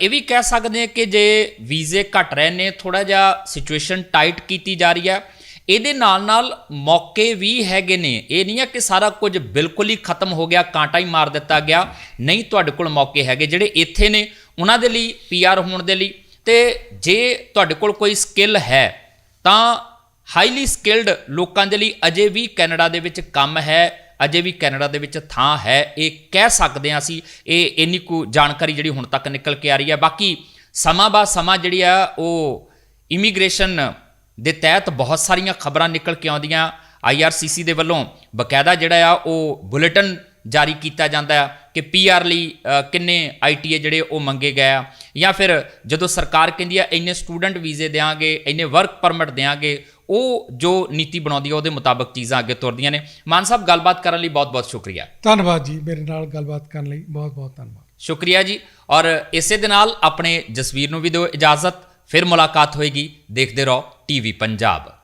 [SPEAKER 1] ਇਹ ਵੀ ਕਹਿ ਸਕਦੇ ਆ ਕਿ ਜੇ ਵੀਜ਼ੇ ਘਟ ਰਹੇ ਨੇ ਥੋੜਾ ਜਿਹਾ ਸਿਚੁਏਸ਼ਨ ਟਾਈਟ ਕੀਤੀ ਜਾ ਰਹੀ ਹੈ। ਇਹਦੇ ਨਾਲ ਨਾਲ ਮੌਕੇ ਵੀ ਹੈਗੇ ਨੇ। ਇਹ ਨਹੀਂ ਹੈ ਕਿ ਸਾਰਾ ਕੁਝ ਬਿਲਕੁਲ ਹੀ ਖਤਮ ਹੋ ਗਿਆ ਕਾਂਟਾ ਹੀ ਮਾਰ ਦਿੱਤਾ ਗਿਆ। ਨਹੀਂ ਤੁਹਾਡੇ ਕੋਲ ਮੌਕੇ ਹੈਗੇ ਜਿਹੜੇ ਇੱਥੇ ਨੇ ਉਹਨਾਂ ਦੇ ਲਈ ਪੀਆਰ ਹੋਣ ਦੇ ਲਈ। ਤੇ ਜੇ ਤੁਹਾਡੇ ਕੋਲ ਕੋਈ ਸਕਿੱਲ ਹੈ ਤਾਂ ਹਾਈਲੀ ਸਕਿਲਡ ਲੋਕਾਂ ਦੇ ਲਈ ਅਜੇ ਵੀ ਕੈਨੇਡਾ ਦੇ ਵਿੱਚ ਕੰਮ ਹੈ ਅਜੇ ਵੀ ਕੈਨੇਡਾ ਦੇ ਵਿੱਚ ਥਾਂ ਹੈ। ਇਹ ਕਹਿ ਸਕਦੇ ਹਾਂ ਅਸੀਂ ਇਹ ਇੰਨੀ ਕੁ ਜਾਣਕਾਰੀ ਜਿਹੜੀ ਹੁਣ ਤੱਕ ਨਿਕਲ ਕੇ ਆ ਰਹੀ ਹੈ। ਬਾਕੀ ਸਮਾਂ ਬਾ ਸਮਾਂ ਜਿਹੜੀ ਆ ਉਹ ਇਮੀਗ੍ਰੇਸ਼ਨ ਦੇ ਤਹਿਤ ਬਹੁਤ ਸਾਰੀਆਂ ਖਬਰਾਂ ਨਿਕਲ ਕੇ ਆਉਂਦੀਆਂ। ਆਈਆਰਸੀਸੀ ਦੇ ਵੱਲੋਂ ਬਕਾਇਦਾ ਜਿਹੜਾ ਆ ਉਹ ਬੁਲੇਟਿਨ ਜਾਰੀ ਕੀਤਾ ਜਾਂਦਾ ਆ ਕਿ ਪੀਆਰ ਲਈ ਅ, ਕਿੰਨੇ ਆਈਟੀਏ ਜਿਹੜੇ ਉਹ ਮੰਗੇ ਗਏ ਆ। ਜਾਂ ਫਿਰ ਜਦੋਂ ਸਰਕਾਰ ਕਹਿੰਦੀ ਆ ਇੰਨੇ ਸਟੂਡੈਂਟ ਵੀਜ਼ੇ ਦੇਾਂਗੇ ਇੰਨੇ ਵਰਕ ਪਰਮਿਟ ਦੇਾਂਗੇ ਉਹ ਜੋ ਨੀਤੀ ਬਣਾਉਂਦੀ ਆ ਉਹਦੇ ਮੁਤਾਬਕ ਚੀਜ਼ਾਂ ਅੱਗੇ ਤੁਰਦੀਆਂ ਨੇ। ਮਾਨ ਸਾਹਿਬ ਗੱਲਬਾਤ ਕਰਨ ਲਈ ਬਹੁਤ-ਬਹੁਤ ਸ਼ੁਕਰੀਆ।
[SPEAKER 2] ਧੰਨਵਾਦ ਜੀ ਮੇਰੇ ਨਾਲ ਗੱਲਬਾਤ ਕਰਨ ਲਈ। ਬਹੁਤ ਬਹੁਤ ਧੰਨਵਾਦ।
[SPEAKER 1] ਸ਼ੁਕਰੀਆ ਜੀ। ਔਰ ਇਸੇ ਦੇ ਨਾਲ ਆਪਣੇ ਜਸਵੀਰ ਨੂੰ ਵੀ ਦਿਓ ਇਜਾਜ਼ਤ। ਫਿਰ ਮੁਲਾਕਾਤ ਹੋਏਗੀ। ਦੇਖਦੇ ਰਹੋ ਟੀਵੀ ਪੰਜਾਬ।